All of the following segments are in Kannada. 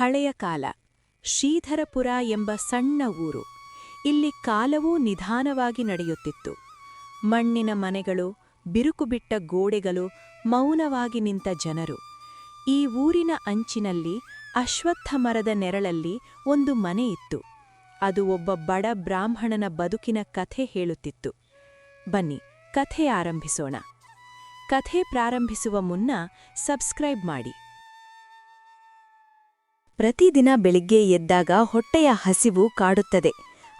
ಹಳೆಯ ಕಾಲ, ಶ್ರೀಧರಪುರ ಎಂಬ ಸಣ್ಣ ಊರು. ಇಲ್ಲಿ ಕಾಲವೂ ನಿಧಾನವಾಗಿ ನಡೆಯುತ್ತಿತ್ತು. ಮಣ್ಣಿನ ಮನೆಗಳು, ಬಿರುಕುಬಿಟ್ಟ ಗೋಡೆಗಳು, ಮೌನವಾಗಿ ನಿಂತ ಜನರು. ಈ ಊರಿನ ಅಂಚಿನಲ್ಲಿ, ಅಶ್ವತ್ಥ ಮರದ ನೆರಳಲ್ಲಿ ಒಂದು ಮನೆಯಿತ್ತು ಅದು ಒಬ್ಬ ಬಡ ಬ್ರಾಹ್ಮಣನ ಬದುಕಿನ ಕಥೆ ಹೇಳುತ್ತಿತ್ತು. ಬನ್ನಿ, ಕಥೆ ಆರಂಭಿಸೋಣ. ಕಥೆ ಪ್ರಾರಂಭಿಸುವ ಮುನ್ನ ಸಬ್ಸ್ಕ್ರೈಬ್ ಮಾಡಿ. ಪ್ರತಿದಿನ ಬೆಳಿಗ್ಗೆ ಎದ್ದಾಗ ಹೊಟ್ಟೆಯ ಹಸಿವು ಕಾಡುತ್ತದೆ.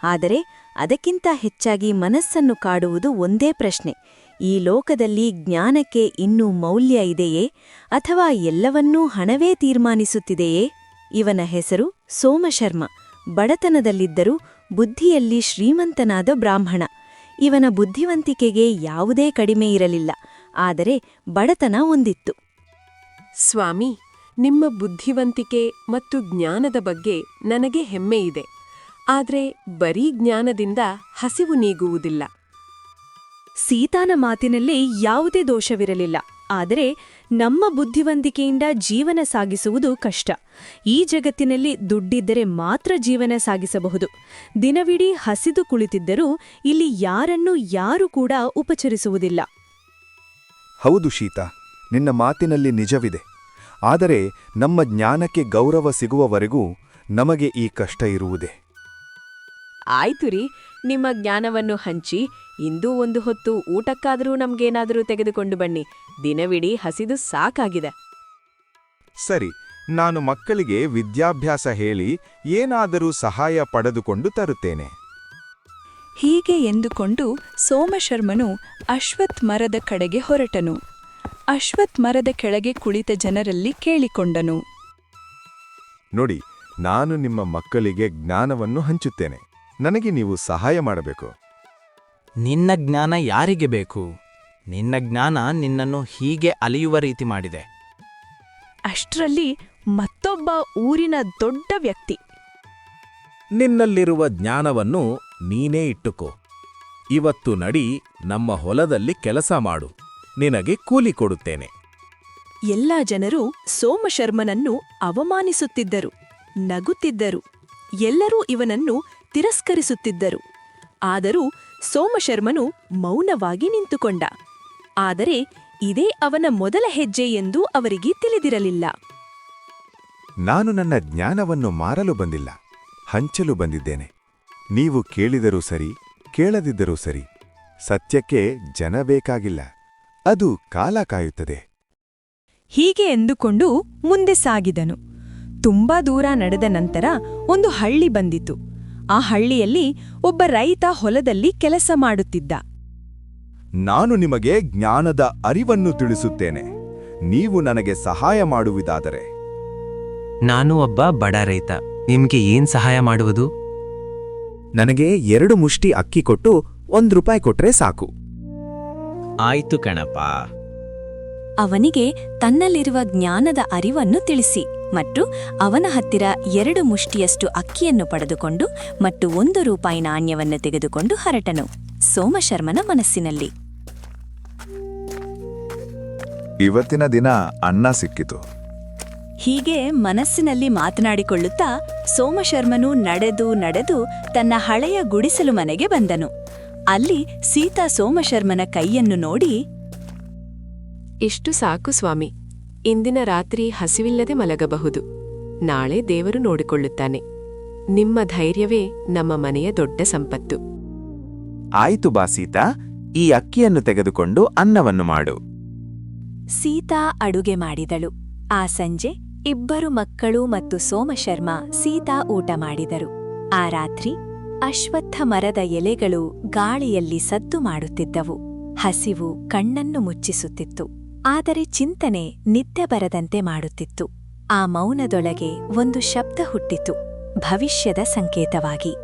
ಆದರೆ ಅದಕ್ಕಿಂತ ಹೆಚ್ಚಾಗಿ ಮನಸ್ಸನ್ನು ಕಾಡುವುದು ಒಂದೇ ಪ್ರಶ್ನೆ. ಈ ಲೋಕದಲ್ಲಿ ಜ್ಞಾನಕ್ಕೆ ಇನ್ನೂ ಮೌಲ್ಯ ಇದೆಯೇ? ಅಥವಾ ಎಲ್ಲವನ್ನೂ ಹಣವೇ ತೀರ್ಮಾನಿಸುತ್ತಿದೆಯೇ? ಇವನ ಹೆಸರು ಸೋಮಶರ್ಮ. ಬಡತನದಲ್ಲಿದ್ದರೂ ಬುದ್ಧಿಯಲ್ಲಿ ಶ್ರೀಮಂತನಾದ ಬ್ರಾಹ್ಮಣ. ಇವನ ಬುದ್ಧಿವಂತಿಕೆಗೆ ಯಾವುದೇ ಕಡಿಮೆ ಇರಲಿಲ್ಲ. ಆದರೆ ಬಡತನ ಒಂದಿತ್ತು ಸ್ವಾಮಿ ನಿಮ್ಮ ಬುದ್ಧಿವಂತಿಕೆ ಮತ್ತು ಜ್ಞಾನದ ಬಗ್ಗೆ ನನಗೆ ಹೆಮ್ಮೆ ಇದೆ. ಆದ್ರೆ ಬರೀ ಜ್ಞಾನದಿಂದ ಹಸಿವು ನೀಗುವುದಿಲ್ಲ. ಸೀತಾನ ಮಾತಿನಲ್ಲಿ ಯಾವುದೇ ದೋಷವಿರಲಿಲ್ಲ. ಆದರೆ ನಮ್ಮ ಬುದ್ಧಿವಂತಿಕೆಯಿಂದ ಜೀವನ ಸಾಗಿಸುವುದು ಕಷ್ಟ. ಈ ಜಗತ್ತಿನಲ್ಲಿ ದುಡ್ಡಿದ್ದರೆ ಮಾತ್ರ ಜೀವನ ಸಾಗಿಸಬಹುದು. ದಿನವಿಡೀ ಹಸಿದು ಕುಳಿತಿದ್ದರೂ ಇಲ್ಲಿ ಯಾರನ್ನೂ ಯಾರು ಕೂಡ ಉಪಚರಿಸುವುದಿಲ್ಲ. ಹೌದು ಶೀತಾ ನಿನ್ನ ಮಾತಿನಲ್ಲಿ ನಿಜವಿದೆ. ಆದರೆ ನಮ್ಮ ಜ್ಞಾನಕ್ಕೆ ಗೌರವ ಸಿಗುವವರೆಗೂ ನಮಗೆ ಈ ಕಷ್ಟ ಇರುವುದೇ. ಆಯ್ತು ರೀ ನಿಮ್ಮ ಜ್ಞಾನವನ್ನು ಹಂಚಿ ಇಂದು ಒಂದು ಹೊತ್ತು ಊಟಕ್ಕಾದರೂ ನಮ್ಗೇನಾದರೂ ತೆಗೆದುಕೊಂಡು ಬನ್ನಿ ದಿನವಿಡೀ ಹಸಿದು ಸಾಕಾಗಿದೆ. ಸರಿ ನಾನು ಮಕ್ಕಳಿಗೆ ವಿದ್ಯಾಭ್ಯಾಸ ಹೇಳಿ ಏನಾದರೂ ಸಹಾಯ ಪಡೆದುಕೊಂಡು ತರುತ್ತೇನೆ. ಹೀಗೆ ಎಂದುಕೊಂಡು ಸೋಮಶರ್ಮನು ಅಶ್ವತ್ ಮರದ ಕಡೆಗೆ ಹೊರಟನು. ಅಶ್ವತ್ ಮರದ ಕೆಳಗೆ ಕುಳಿತ ಜನರಲ್ಲಿ ಕೇಳಿಕೊಂಡನು. ನೋಡಿ ನಾನು ನಿಮ್ಮ ಮಕ್ಕಳಿಗೆ ಜ್ಞಾನವನ್ನು ಹಂಚುತ್ತೇನೆ. ನನಗೆ ನೀವು ಸಹಾಯ ಮಾಡಬೇಕು. ನಿನ್ನ ಜ್ಞಾನ ಯಾರಿಗೆ ಬೇಕು? ನಿನ್ನ ಜ್ಞಾನ ನಿನ್ನನ್ನು ಹೀಗೆ ಅಲಿಯುವ ರೀತಿ ಮಾಡಿದೆ. ಅಷ್ಟರಲ್ಲಿ ಮತ್ತೊಬ್ಬ ಊರಿನ ದೊಡ್ಡ ವ್ಯಕ್ತಿ. ನಿನ್ನಲ್ಲಿರುವ ಜ್ಞಾನವನ್ನು ನೀನೇ ಇಟ್ಟುಕೋ. ಇವತ್ತು ನಡಿ ನಮ್ಮ ಹೊಲದಲ್ಲಿ ಕೆಲಸ ಮಾಡು. ನಿನಗೆ ಕೂಲಿ ಕೊಡುತ್ತೇನೆ. ಎಲ್ಲ ಜನರು ಸೋಮಶರ್ಮನನ್ನು ಅವಮಾನಿಸುತ್ತಿದ್ದರು ನಗುತ್ತಿದ್ದರು. ಎಲ್ಲರೂ ಇವನನ್ನು ತಿರಸ್ಕರಿಸುತ್ತಿದ್ದರು. ಆದರೂ ಸೋಮಶರ್ಮನು ಮೌನವಾಗಿ ನಿಂತುಕೊಂಡ. ಆದರೆ ಇದೇ ಅವನ ಮೊದಲ ಹೆಜ್ಜೆ ಎಂದು ಅವರಿಗೆ ತಿಳಿದಿರಲಿಲ್ಲ. ನಾನು ನನ್ನ ಜ್ಞಾನವನ್ನು ಮಾರಲು ಬಂದಿಲ್ಲ ಹಂಚಲು ಬಂದಿದ್ದೇನೆ. ನೀವು ಕೇಳಿದರೂ ಸರಿ ಕೇಳದಿದ್ದರೂ ಸರಿ ಸತ್ಯಕ್ಕೆ ಜನ ಬೇಕಾಗಿಲ್ಲ. ಅದು ಕಾಲ ಕಾಯುತ್ತದೆ. ಹೀಗೆ ಎಂದುಕೊಂಡು ಮುಂದೆ ಸಾಗಿದನು. ತುಂಬಾ ದೂರ ನಡೆದ ನಂತರ ಒಂದು ಹಳ್ಳಿ ಬಂದಿತು. ಆ ಹಳ್ಳಿಯಲ್ಲಿ ಒಬ್ಬ ರೈತ ಹೊಲದಲ್ಲಿ ಕೆಲಸ ಮಾಡುತ್ತಿದ್ದ. ನಾನು ನಿಮಗೆ ಜ್ಞಾನದ ಅರಿವನ್ನು ತಿಳಿಸುತ್ತೇನೆ. ನೀವು ನನಗೆ ಸಹಾಯ ಮಾಡುವುದಾದರೆ. ನಾನು ಒಬ್ಬ ಬಡ ರೈತ. ನಿಮ್ಗೆ ಏನ್ ಸಹಾಯ ಮಾಡುವುದು? ನನಗೆ ಎರಡು ಮುಷ್ಟಿ ಅಕ್ಕಿ ಕೊಟ್ಟು ಒಂದು ರೂಪಾಯಿ ಕೊಟ್ರೆ ಸಾಕು. ಆಯ್ತು ಕಣಪ್ಪ. ಅವನಿಗೆ ತನ್ನಲ್ಲಿರುವ ಜ್ಞಾನದ ಅರಿವನ್ನು ತಿಳಿಸಿ ಮತ್ತು ಅವನ ಹತ್ತಿರ ಎರಡು ಮುಷ್ಟಿಯಷ್ಟು ಅಕ್ಕಿಯನ್ನು ಪಡೆದುಕೊಂಡು ಮತ್ತು ಒಂದು ರೂಪಾಯಿ ನಾಣ್ಯವನ್ನು ತೆಗೆದುಕೊಂಡು ಹರಟನು. ಸೋಮಶರ್ಮನ ಮನಸ್ಸಿನಲ್ಲಿ. ಇವತ್ತಿನ ದಿನ ಅನ್ನ ಸಿಕ್ಕಿತು. ಹೀಗೆ ಮನಸ್ಸಿನಲ್ಲಿ ಮಾತನಾಡಿಕೊಳ್ಳುತ್ತಾ ಸೋಮಶರ್ಮನು ನಡೆದು ನಡೆದು ತನ್ನ ಹಳೆಯ ಗುಡಿಸಲು ಮನೆಗೆ ಬಂದನು. ಅಲ್ಲಿ ಸೀತಾ ಸೋಮಶರ್ಮನ ಕೈಯನ್ನು ನೋಡಿ ಇಷ್ಟು ಸಾಕು ಸ್ವಾಮಿ. ಇಂದಿನ ರಾತ್ರಿ ಹಸಿವಿಲ್ಲದೆ ಮಲಗಬಹುದು. ನಾಳೆ ದೇವರು ನೋಡಿಕೊಳ್ಳುತ್ತಾನೆ. ನಿಮ್ಮ ಧೈರ್ಯವೇ ನಮ್ಮ ಮನೆಯ ದೊಡ್ಡ ಸಂಪತ್ತು. ಆಯಿತು ಬಾ ಸೀತಾ ಈ ಅಕ್ಕಿಯನ್ನು ತೆಗೆದುಕೊಂಡು ಅನ್ನವನ್ನು ಮಾಡು. ಸೀತಾ ಅಡುಗೆ ಮಾಡಿದಳು. ಆ ಸಂಜೆ ಇಬ್ಬರು ಮಕ್ಕಳು ಮತ್ತು ಸೋಮಶರ್ಮ ಸೀತಾ ಊಟ ಮಾಡಿದರು. ಆ ರಾತ್ರಿ ಅಶ್ವತ್ಥ ಮರದ ಎಲೆಗಳು ಗಾಳಿಯಲ್ಲಿ ಸದ್ದು ಮಾಡುತ್ತಿದ್ದವು. ಹಸಿವು ಕಣ್ಣನ್ನು ಮುಚ್ಚಿಸುತ್ತಿತ್ತು. ಆದರೆ ಚಿಂತನೆ ನಿದ್ದೆ ಬರದಂತೆ ಮಾಡುತ್ತಿತ್ತು. ಆ ಮೌನದೊಳಗೆ ಒಂದು ಶಬ್ದ ಹುಟ್ಟಿತು. ಭವಿಷ್ಯದ ಸಂಕೇತವಾಗಿ.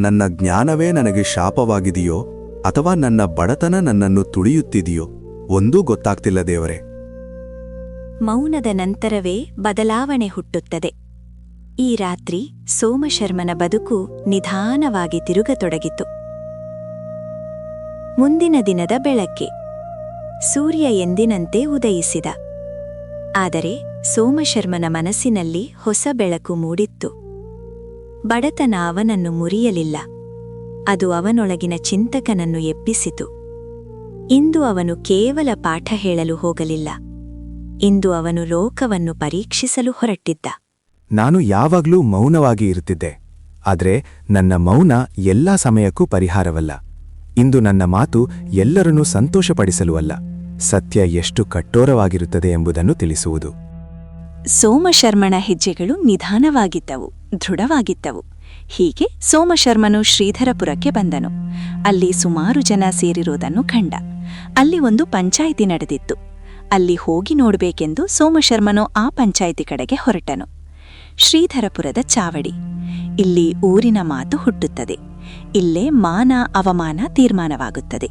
ನನ್ನ ಜ್ಞಾನವೇ ನನಗೆ ಶಾಪವಾಗಿದೆಯೋ ಅಥವಾ ನನ್ನ ಬಡತನ ನನ್ನನ್ನು ತುಳಿಯುತ್ತಿದೆಯೋ ಒಂದೂ ಗೊತ್ತಾಗ್ತಿಲ್ಲ ದೇವರೇ. ಮೌನದ ನಂತರವೇ ಬದಲಾವಣೆ ಹುಟ್ಟುತ್ತದೆ. ಈ ರಾತ್ರಿ ಸೋಮಶರ್ಮನ ಬದುಕು ನಿಧಾನವಾಗಿ ತಿರುಗತೊಡಗಿತು. ಮುಂದಿನ ದಿನದ ಬೆಳಗ್ಗೆ ಸೂರ್ಯ ಎಂದಿನಂತೆ ಉದಯಿಸಿದ. ಆದರೆ ಸೋಮಶರ್ಮನ ಮನಸ್ಸಿನಲ್ಲಿ ಹೊಸ ಬೆಳಕು ಮೂಡಿತ್ತು. ಬಡತನ ಅವನನ್ನು ಮುರಿಯಲಿಲ್ಲ. ಅದು ಅವನೊಳಗಿನ ಚಿಂತಕನನ್ನು ಎಬ್ಬಿಸಿತು. ಇಂದು ಅವನು ಕೇವಲ ಪಾಠ ಹೇಳಲು ಹೋಗಲಿಲ್ಲ. ಇಂದು ಅವನು ಲೋಕವನ್ನು ಪರೀಕ್ಷಿಸಲು ಹೊರಟಿದ್ದ. ನಾನು ಯಾವಾಗ್ಲೂ ಮೌನವಾಗಿ ಇರುತ್ತಿದ್ದೆ. ಆದರೆ ನನ್ನ ಮೌನ ಎಲ್ಲಾ ಸಮಯಕ್ಕೂ ಪರಿಹಾರವಲ್ಲ. ಇಂದು ನನ್ನ ಮಾತು ಎಲ್ಲರನ್ನೂ ಸಂತೋಷಪಡಿಸಲು ಅಲ್ಲ, ಸತ್ಯ ಎಷ್ಟು ಕಠೋರವಾಗಿರುತ್ತದೆ ಎಂಬುದನ್ನು ತಿಳಿಸುವುದು. ಸೋಮಶರ್ಮನ ಹೆಜ್ಜೆಗಳು ನಿಧಾನವಾಗಿದ್ದವು, ದೃಢವಾಗಿದ್ದವು. ಹೀಗೆ ಸೋಮಶರ್ಮನು ಶ್ರೀಧರಪುರಕ್ಕೆ ಬಂದನು. ಅಲ್ಲಿ ಸುಮಾರು ಜನ ಸೇರಿರುವುದನ್ನು ಕಂಡ. ಅಲ್ಲಿ ಒಂದು ಪಂಚಾಯಿತಿ ನಡೆದಿತ್ತು. ಅಲ್ಲಿ ಹೋಗಿ ನೋಡಬೇಕೆಂದು ಸೋಮಶರ್ಮನು ಆ ಪಂಚಾಯಿತಿ ಕಡೆಗೆ ಹೊರಟನು. ಶ್ರೀಧರಪುರದ ಚಾವಡಿ. ಇಲ್ಲಿ ಊರಿನ ಮಾತು ಹುಟ್ಟುತ್ತದೆ. ಇಲ್ಲೇ ಮಾನ ಅವಮಾನ ತೀರ್ಮಾನವಾಗುತ್ತದೆ.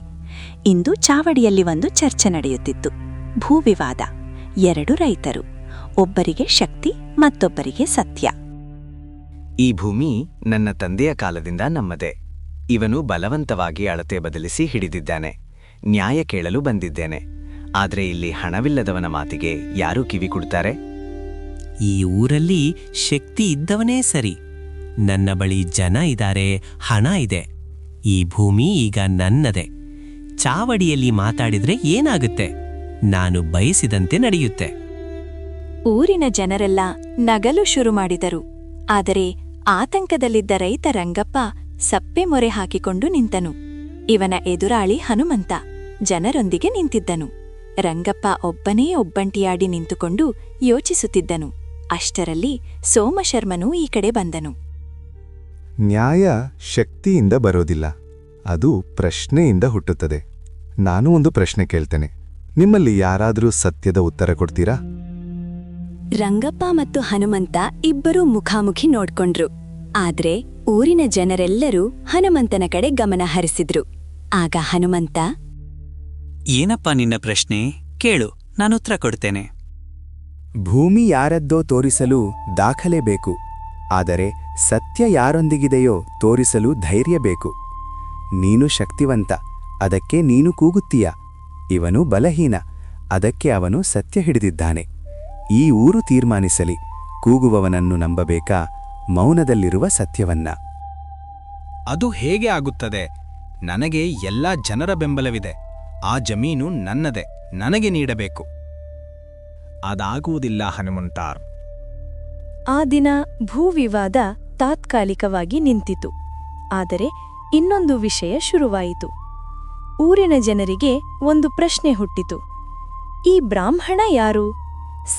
ಇಂದು ಚಾವಡಿಯಲ್ಲಿ ಒಂದು ಚರ್ಚೆ ನಡೆಯುತ್ತಿತ್ತು. ಭೂವಿವಾದ. ಎರಡು ರೈತರು. ಒಬ್ಬರಿಗೆ ಶಕ್ತಿ, ಮತ್ತೊಬ್ಬರಿಗೆ ಸತ್ಯ. ಈ ಭೂಮಿ ನನ್ನ ತಂದೆಯ ಕಾಲದಿಂದ ನಮ್ಮದೇ. ಇವನು ಬಲವಂತವಾಗಿ ಅಳತೆ ಬದಲಿಸಿ ಹಿಡಿದಿದ್ದಾನೆ. ನ್ಯಾಯ ಕೇಳಲು ಬಂದಿದ್ದೇನೆ. ಆದರೆ ಇಲ್ಲಿ ಹಣವಿಲ್ಲದವನ ಮಾತಿಗೆ ಯಾರು ಕಿವಿ ಕೊಡ್ತಾರೆ ಈ ಊರಲ್ಲಿ ಶಕ್ತಿ ಇದ್ದವನೇ ಸರಿ. ನನ್ನ ಬಳಿ ಜನ ಇದ್ದಾರೆ ಹಣ ಇದೆ. ಈ ಭೂಮಿ ಈಗ ನನ್ನದೆ. ಚಾವಡಿಯಲ್ಲಿ ಮಾತಾಡಿದ್ರೆ ಏನಾಗುತ್ತೆ? ನಾನು ಬಯಸಿದಂತೆ ನಡೆಯುತ್ತೆ. ಊರಿನ ಜನರೆಲ್ಲ ನಗಲು ಶುರು ಮಾಡಿದರು. ಆದರೆ ಆತಂಕದಲ್ಲಿದ್ದ ರೈತ ರಂಗಪ್ಪ ಸಪ್ಪೆ ಮೊರೆ ಹಾಕಿಕೊಂಡು ನಿಂತನು. ಇವನ ಎದುರಾಳಿ ಹನುಮಂತ ಜನರೊಂದಿಗೆ ನಿಂತಿದ್ದನು. ರಂಗಪ್ಪ ಒಬ್ಬನೇ ಒಬ್ಬಂಟಿಯಾಡಿ ನಿಂತುಕೊಂಡು ಯೋಚಿಸುತ್ತಿದ್ದನು. ಅಷ್ಟರಲ್ಲಿ ಸೋಮಶರ್ಮನೂ ಈ ಕಡೆ ಬಂದನು. ನ್ಯಾಯ ಶಕ್ತಿಯಿಂದ ಬರೋದಿಲ್ಲ. ಅದು ಪ್ರಶ್ನೆಯಿಂದ ಹುಟ್ಟುತ್ತದೆ. ನಾನು ಒಂದು ಪ್ರಶ್ನೆ ಕೇಳ್ತೇನೆ. ನಿಮ್ಮಲ್ಲಿ ಯಾರಾದರೂ ಸತ್ಯದ ಉತ್ತರ ಕೊಡ್ತೀರಾ? ರಂಗಪ್ಪ ಮತ್ತು ಹನುಮಂತ ಇಬ್ಬರೂ ಮುಖಾಮುಖಿ ನೋಡ್ಕೊಂಡ್ರು. ಆದ್ರೆ ಊರಿನ ಜನರೆಲ್ಲರೂ ಹನುಮಂತನ ಕಡೆ ಗಮನ ಹರಿಸಿದ್ರು. ಆಗ ಹನುಮಂತ ಏನಪ್ಪ ನಿನ್ನ ಪ್ರಶ್ನೆ? ಕೇಳು ನಾನು ಉತ್ತರ ಕೊಡ್ತೇನೆ. ಭೂಮಿ ಯಾರದ್ದೋ ತೋರಿಸಲು ದಾಖಲೆ ಬೇಕು. ಆದರೆ ಸತ್ಯ ಯಾರೊಂದಿಗಿದೆಯೋ ತೋರಿಸಲು ಧೈರ್ಯ ಬೇಕು. ನೀನು ಶಕ್ತಿವಂತ, ಅದಕ್ಕೆ ನೀನು ಕೂಗುತ್ತೀಯ. ಇವನು ಬಲಹೀನ, ಅದಕ್ಕೆ ಅವನು ಸತ್ಯ ಹಿಡಿದಿದ್ದಾನೆ. ಈ ಊರು ತೀರ್ಮಾನಿಸಲಿ, ಕೂಗುವವನನ್ನು ನಂಬಬೇಕಾ ಮೌನದಲ್ಲಿರುವ ಸತ್ಯವನ್ನ. ಅದು ಹೇಗೆ ಆಗುತ್ತದೆ? ನನಗೆ ಎಲ್ಲಾ ಜನರ ಬೆಂಬಲವಿದೆ, ಆ ಜಮೀನು ನನ್ನದೆ, ನನಗೆ ನೀಡಬೇಕು. ಅದಾಗುವುದಿಲ್ಲ ಹನುಮಂತಾರ್ ಆ ದಿನ ಭೂವಿವಾದ ತಾತ್ಕಾಲಿಕವಾಗಿ ನಿಂತಿತು. ಆದರೆ ಇನ್ನೊಂದು ವಿಷಯ ಶುರುವಾಯಿತು. ಊರಿನ ಜನರಿಗೆ ಒಂದು ಪ್ರಶ್ನೆ ಹುಟ್ಟಿತು. ಈ ಬ್ರಾಹ್ಮಣ ಯಾರು?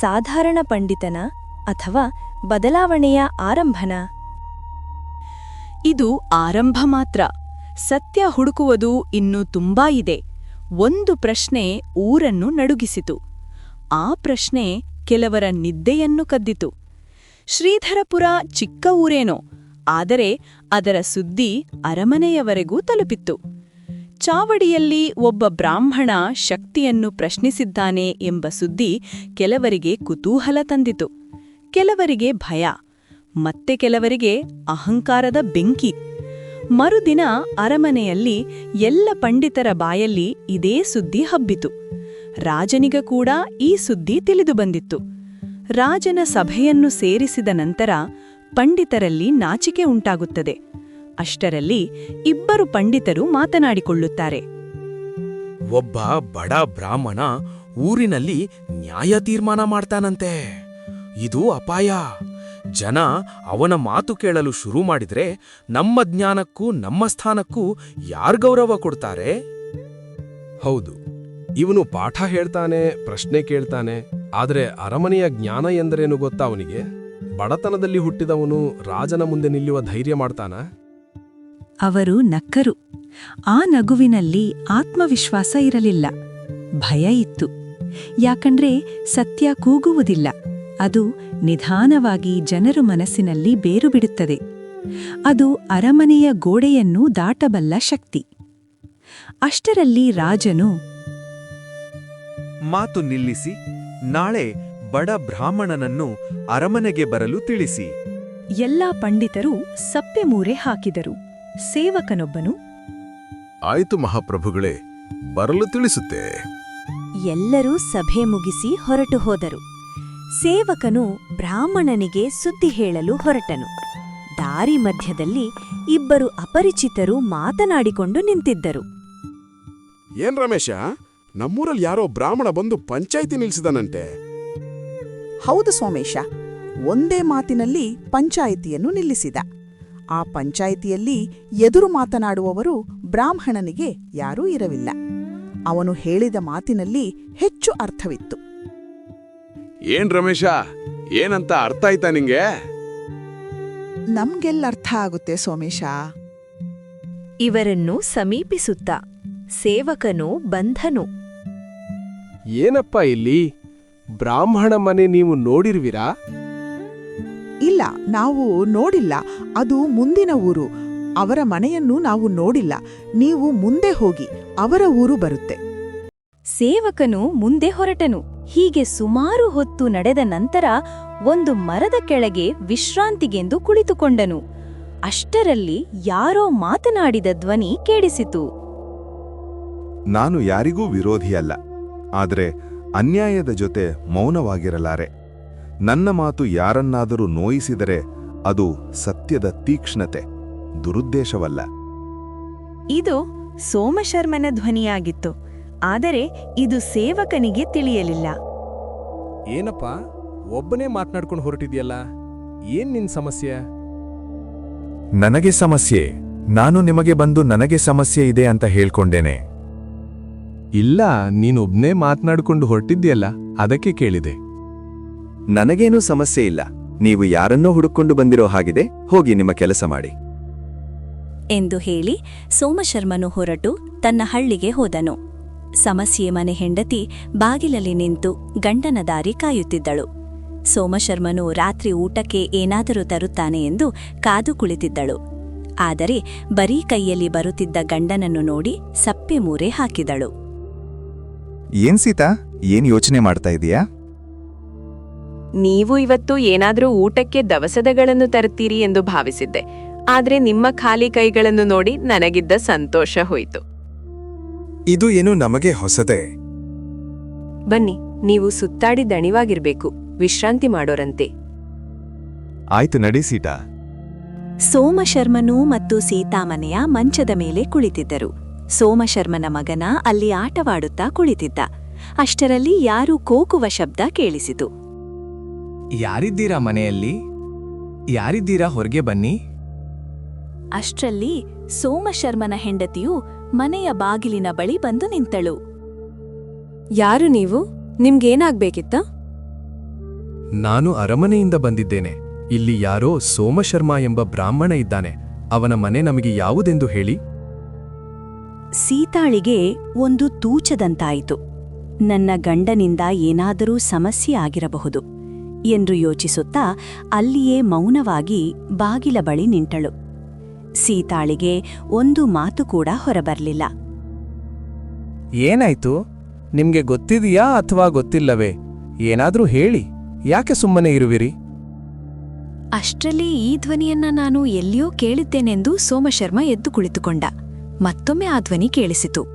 ಸಾಧಾರಣ ಪಂಡಿತನ ಅಥವಾ ಬದಲಾವಣೆಯ ಆರಂಭನ? ಇದು ಆರಂಭ ಮಾತ್ರ. ಸತ್ಯ ಹುಡುಕುವುದು ಇನ್ನೂ ತುಂಬಾ ಇದೆ. ಒಂದು ಪ್ರಶ್ನೆ ಊರನ್ನು ನಡುಗಿಸಿತು. ಆ ಪ್ರಶ್ನೆ ಕೆಲವರ ನಿದ್ದೆಯನ್ನು ಕದ್ದಿತು. ಶ್ರೀಧರಪುರ ಚಿಕ್ಕ ಊರೇನೋ, ಆದರೆ ಅದರ ಸುದ್ದಿ ಅರಮನೆಯವರೆಗೂ ತಲುಪಿತ್ತು. ಚಾವಡಿಯಲ್ಲಿ ಒಬ್ಬ ಬ್ರಾಹ್ಮಣ ಶಕ್ತಿಯನ್ನು ಪ್ರಶ್ನಿಸಿದ್ದಾನೆ ಎಂಬ ಸುದ್ದಿ ಕೆಲವರಿಗೆ ಕುತೂಹಲ ತಂದಿತು. ಕೆಲವರಿಗೆ ಭಯ, ಮತ್ತೆ ಕೆಲವರಿಗೆ ಅಹಂಕಾರದ ಬೆಂಕಿ. ಮರುದಿನ ಅರಮನೆಯಲ್ಲಿ ಎಲ್ಲ ಪಂಡಿತರ ಬಾಯಲ್ಲಿ ಇದೇ ಸುದ್ದಿ ಹಬ್ಬಿತು. ರಾಜನಿಗ ಕೂಡ ಈ ಸುದ್ದಿ ತಿಳಿದು ಬಂದಿತ್ತು. ರಾಜನ ಸಭೆಯನ್ನು ಸೇರಿಸಿದ ನಂತರ ಪಂಡಿತರಲ್ಲಿ ನಾಚಿಕೆ ಉಂಟಾಗುತ್ತದೆ. ಅಷ್ಟರಲ್ಲಿ ಇಬ್ಬರು ಪಂಡಿತರು ಮಾತನಾಡಿಕೊಳ್ಳುತ್ತಾರೆ. ಒಬ್ಬ ಬಡ ಬ್ರಾಹ್ಮಣ ಊರಿನಲ್ಲಿ ನ್ಯಾಯ ತೀರ್ಮಾನ ಮಾಡ್ತಾನಂತೆ. ಇದು ಅಪಾಯ. ಜನ ಅವನ ಮಾತು ಕೇಳಲು ಶುರು ಮಾಡಿದ್ರೆ ನಮ್ಮ ಜ್ಞಾನಕ್ಕೂ ನಮ್ಮ ಸ್ಥಾನಕ್ಕೂ ಯಾರ್ ಗೌರವ ಕೊಡ್ತಾರೆ? ಹೌದು. ಇವನು ಪಾಠ ಹೇಳ್ತಾನೆ, ಪ್ರಶ್ನೆ ಕೇಳ್ತಾನೆ, ಆದರೆ ಅರಮನೆಯ ಜ್ಞಾನ ಎಂದರೇನು ಗೊತ್ತಾ ಅವನಿಗೆ? ಬಡತನದಲ್ಲಿ ಹುಟ್ಟಿದವನು ರಾಜನ ಮುಂದೆ ನಿಲ್ಲುವ ಧೈರ್ಯ ಮಾಡ್ತಾನ? ಅವರು ನಕ್ಕರು. ಆ ನಗುವಿನಲ್ಲಿ ಆತ್ಮವಿಶ್ವಾಸ ಇರಲಿಲ್ಲ. ಭಯ ಇತ್ತು. ಯಾಕಂದ್ರೆ ಸತ್ಯ ಕೂಗುವುದಿಲ್ಲ. ಅದು ನಿಧಾನವಾಗಿ ಜನರು ಮನಸ್ಸಿನಲ್ಲಿ ಬೇರು ಬಿಡುತ್ತದೆ ಅದು ಅರಮನೆಯ ಗೋಡೆಯನ್ನು ದಾಟಬಲ್ಲ ಶಕ್ತಿ. ಅಷ್ಟರಲ್ಲಿ ರಾಜನು ಮಾತು ನಿಲ್ಲಿಸಿ ನಾಳೆ ಬಡ ಬ್ರಾಹ್ಮಣನನ್ನು ಅರಮನೆಗೆ ಬರಲು ತಿಳಿಸಿ. ಎಲ್ಲಾ ಪಂಡಿತರು ಸಪ್ಪೆ ಮೂರೆ ಹಾಕಿದರು. ಸೇವಕನೊಬ್ಬನು ಆಯ್ತು ಮಹಾಪ್ರಭುಗಳೇ ಬರಲು ತಿಳಿಸುತ್ತೆ. ಎಲ್ಲರೂ ಸಭೆ ಮುಗಿಸಿ ಹೊರಟು ಹೋದರು. ಸೇವಕನು ಬ್ರಾಹ್ಮಣನಿಗೆ ಸುದ್ದಿ ಹೇಳಲು ಹೊರಟನು. ದಾರಿ ಮಧ್ಯದಲ್ಲಿ ಇಬ್ಬರು ಅಪರಿಚಿತರು ಮಾತನಾಡಿಕೊಂಡು ನಿಂತಿದ್ದರು. ಏನ್ ರಮೇಶ? ನಮ್ಮೂರಲ್ಲಿ ಯಾರೋ ಬ್ರಾಹ್ಮಣ ಬಂದು ಪಂಚಾಯಿತಿ ನಿಲ್ಲಿಸಿದನಂತೆ ಹೌದು ಸೋಮೇಶ. ಒಂದೇ ಮಾತಿನಲ್ಲಿ ಪಂಚಾಯಿತಿಯನ್ನು ನಿಲ್ಲಿಸಿದ. ಆ ಪಂಚಾಯಿತಿಯಲ್ಲಿ ಎದುರು ಮಾತನಾಡುವವರು ಬ್ರಾಹ್ಮಣನಿಗೆ ಯಾರೂ ಇರಲಿಲ್ಲ ಅವನು ಹೇಳಿದ ಮಾತಿನಲ್ಲಿ ಹೆಚ್ಚು ಅರ್ಥವಿತ್ತು. ಏನ್ ರಮೇಶ? ಏನಂತ ಅರ್ಥ ಆಯ್ತಾ ನಿಂಗೆ? ನಮ್ಗೆಲ್ಲ ಅರ್ಥ ಆಗುತ್ತೆ ಸೋಮೇಶ. ಇವರನ್ನು ಸಮೀಪಿಸುತ್ತ ಸೇವಕನು ಬಂಧನು. ಏನಪ್ಪ ಇಲ್ಲಿ? ಬ್ರಾಹ್ಮಣ ಮನೆ ನೀವು ನೋಡಿರ್ವಿರಾ? ಇಲ್ಲ ನಾವು ನೋಡಿಲ್ಲ. ಅದು ಮುಂದಿನ ಊರು. ಅವರ ಮನೆಯನ್ನು ನಾವು ನೋಡಿಲ್ಲ. ನೀವು ಮುಂದೆ ಹೋಗಿ ಅವರ ಊರು ಬರುತ್ತೆ. ಸೇವಕನು ಮುಂದೆ ಹೊರಟನು. ಹೀಗೆ ಸುಮಾರು ಹೊತ್ತು ನಡೆದ ನಂತರ ಒಂದು ಮರದ ಕೆಳಗೆ ವಿಶ್ರಾಂತಿಗೆಂದು ಕುಳಿತುಕೊಂಡನು. ಅಷ್ಟರಲ್ಲಿ ಯಾರೋ ಮಾತನಾಡಿದ ಧ್ವನಿ ಕೇಳಿಸಿತು. ನಾನು ಯಾರಿಗೂ ವಿರೋಧಿಯಲ್ಲ. ಆದರೆ ಅನ್ಯಾಯದ ಜೊತೆ ಮೌನವಾಗಿರಲಾರೆ. ನನ್ನ ಮಾತು ಯಾರನ್ನಾದರೂ ನೋಯಿಸಿದರೆ ಅದು ಸತ್ಯದ ತೀಕ್ಷ್ಣತೆ ದುರುದ್ದೇಶವಲ್ಲ. ಇದು ಸೋಮಶರ್ಮನ ಧ್ವನಿಯಾಗಿತ್ತು ಆದರೆ ಇದು ಸೇವಕನಿಗೆ ತಿಳಿಯಲಿಲ್ಲ. ಏನಪ್ಪ ಒಬ್ಬನೇ ಮಾತನಾಡ್ಕೊಂಡು ಹೊರಟಿದ್ಯಲ್ಲ ಏನ್ ನಿನ್ ಸಮಸ್ಯೆ? ನನಗೆ ಸಮಸ್ಯೆ ನಾನು ನಿಮಗೆ ಬಂದು ನನಗೆ ಸಮಸ್ಯೆ ಇದೆ ಅಂತ ಹೇಳ್ಕೊಂಡೇನೆ. ಇಲ್ಲ ನೀನೊಬ್ನೇ ಮಾತನಾಡಿಕೊಂಡು ಹೊರಟಿದ್ಯಲ್ಲ ಅದಕ್ಕೆ ಕೇಳಿದೆ. ನನಗೇನೂ ಸಮಸ್ಯೆ ಇಲ್ಲ. ನೀವು ಯಾರನ್ನೋ ಹುಡುಕೊಂಡು ಬಂದಿರೋ ಹಾಗಿದೆ ಹೋಗಿ ನಿಮ್ಮ ಕೆಲಸ ಮಾಡಿ. ಎಂದು ಹೇಳಿ ಸೋಮಶರ್ಮನು ಹೊರಟು ತನ್ನ ಹಳ್ಳಿಗೆ ಹೋದನು. ಸಮಸ್ಯೆ ಮನೆ ಹೆಂಡತಿ ಬಾಗಿಲಲ್ಲಿ ನಿಂತು ಗಂಡನ ದಾರಿ ಕಾಯುತ್ತಿದ್ದಳು. ಸೋಮಶರ್ಮನು ರಾತ್ರಿ ಊಟಕ್ಕೆ ಏನಾದರೂ ತರುತ್ತಾನೆ ಎಂದು ಕಾದು ಕುಳಿತಿದ್ದಳು. ಆದರೆ ಬರೀ ಕೈಯಲ್ಲಿ ಬರುತ್ತಿದ್ದ ಗಂಡನನ್ನು ನೋಡಿ ಸಪ್ಪೆ ಮೂರೆ ಹಾಕಿದಳು. ಏನ್ ಸೀತಾ? ಏನ್ ಯೋಚನೆ ಮಾಡ್ತಾ ಇದೀಯಾ? ನೀವು ಇವತ್ತು ಏನಾದರೂ ಊಟಕ್ಕೆ ದವಸದಗಳನ್ನು ತರುತ್ತೀರಿ ಎಂದು ಭಾವಿಸಿದ್ದೆ. ಆದ್ರೆ ನಿಮ್ಮ ಖಾಲಿ ಕೈಗಳನ್ನು ನೋಡಿ ನನಗಿದ್ದ ಸಂತೋಷ ಹೋಯಿತು. ಇದು ಏನು ನಮಗೆ ಹೊಸದೇ? ಬನ್ನಿ ನೀವು ಸುತ್ತಾಡಿ ದಣಿವಾಗಿರ್ಬೇಕು. ವಿಶ್ರಾಂತಿ ಮಾಡೋರಂತೆ. ಆಯ್ತು ನಡಿ ಸೀತಾ. ಸೋಮಶರ್ಮನು ಮತ್ತು ಸೀತಾಮನೆಯ ಮಂಚದ ಮೇಲೆ ಕುಳಿತಿದ್ದರು. ಸೋಮಶರ್ಮನ ಮಗನ ಅಲ್ಲಿ ಆಟವಾಡುತ್ತಾ ಕುಳಿತಿದ್ದ. ಅಷ್ಟರಲ್ಲಿ ಯಾರೂ ಕೋಕುವ ಶಬ್ದ ಕೇಳಿಸಿತು. ಯಾರಿದ್ದೀರಾ ಮನೆಯಲ್ಲಿ? ಯಾರಿದ್ದೀರಾ ಹೊರಗೆ ಬನ್ನಿ? ಅಷ್ಟರಲ್ಲಿ ಸೋಮಶರ್ಮನ ಹೆಂಡತಿಯು ಮನೆಯ ಬಾಗಿಲಿನ ಬಳಿ ಬಂದು ನಿಂತಳು. ಯಾರು ನೀವು? ನಿಮ್ಗೇನಾಗ್ಬೇಕಿತ್ತ? ನಾನು ಅರಮನೆಯಿಂದ ಬಂದಿದ್ದೇನೆ. ಇಲ್ಲಿ ಯಾರೋ ಸೋಮಶರ್ಮ ಎಂಬ ಬ್ರಾಹ್ಮಣ ಇದ್ದಾನೆ. ಅವನ ಮನೆ ನಮಗೆ ಯಾವುದೆಂದು ಹೇಳಿ? ಸೀತಾಳಿಗೆ ಒಂದು ತೂಚದಂತಾಯಿತು. ನನ್ನ ಗಂಡನಿಂದ ಏನಾದರೂ ಸಮಸ್ಯೆ ಆಗಿರಬಹುದು ಎಂದು ಯೋಚಿಸುತ್ತಾ ಅಲ್ಲಿಯೇ ಮೌನವಾಗಿ ಬಾಗಿಲ ಬಳಿ ನಿಂತಳು. ಸೀತಾಳಿಗೆ ಒಂದು ಮಾತು ಕೂಡ ಹೊರಬರಲಿಲ್ಲ. ಏನಾಯ್ತು? ನಿಮ್ಗೆ ಗೊತ್ತಿದೆಯಾ ಅಥವಾ ಗೊತ್ತಿಲ್ಲವೇ? ಏನಾದ್ರೂ ಹೇಳಿ. ಯಾಕೆ ಸುಮ್ಮನೆ ಇರುವಿರಿ? ಅಷ್ಟರಲ್ಲಿ ಈ ಧ್ವನಿಯನ್ನ ನಾನು ಎಲ್ಲಿಯೋ ಕೇಳಿದ್ದೇನೆಂದು ಸೋಮಶರ್ಮ ಎದ್ದು ಕುಳಿತುಕೊಂಡ. ಮತ್ತೊಮ್ಮೆ ಆ ಧ್ವನಿ ಕೇಳಿಸಿತು.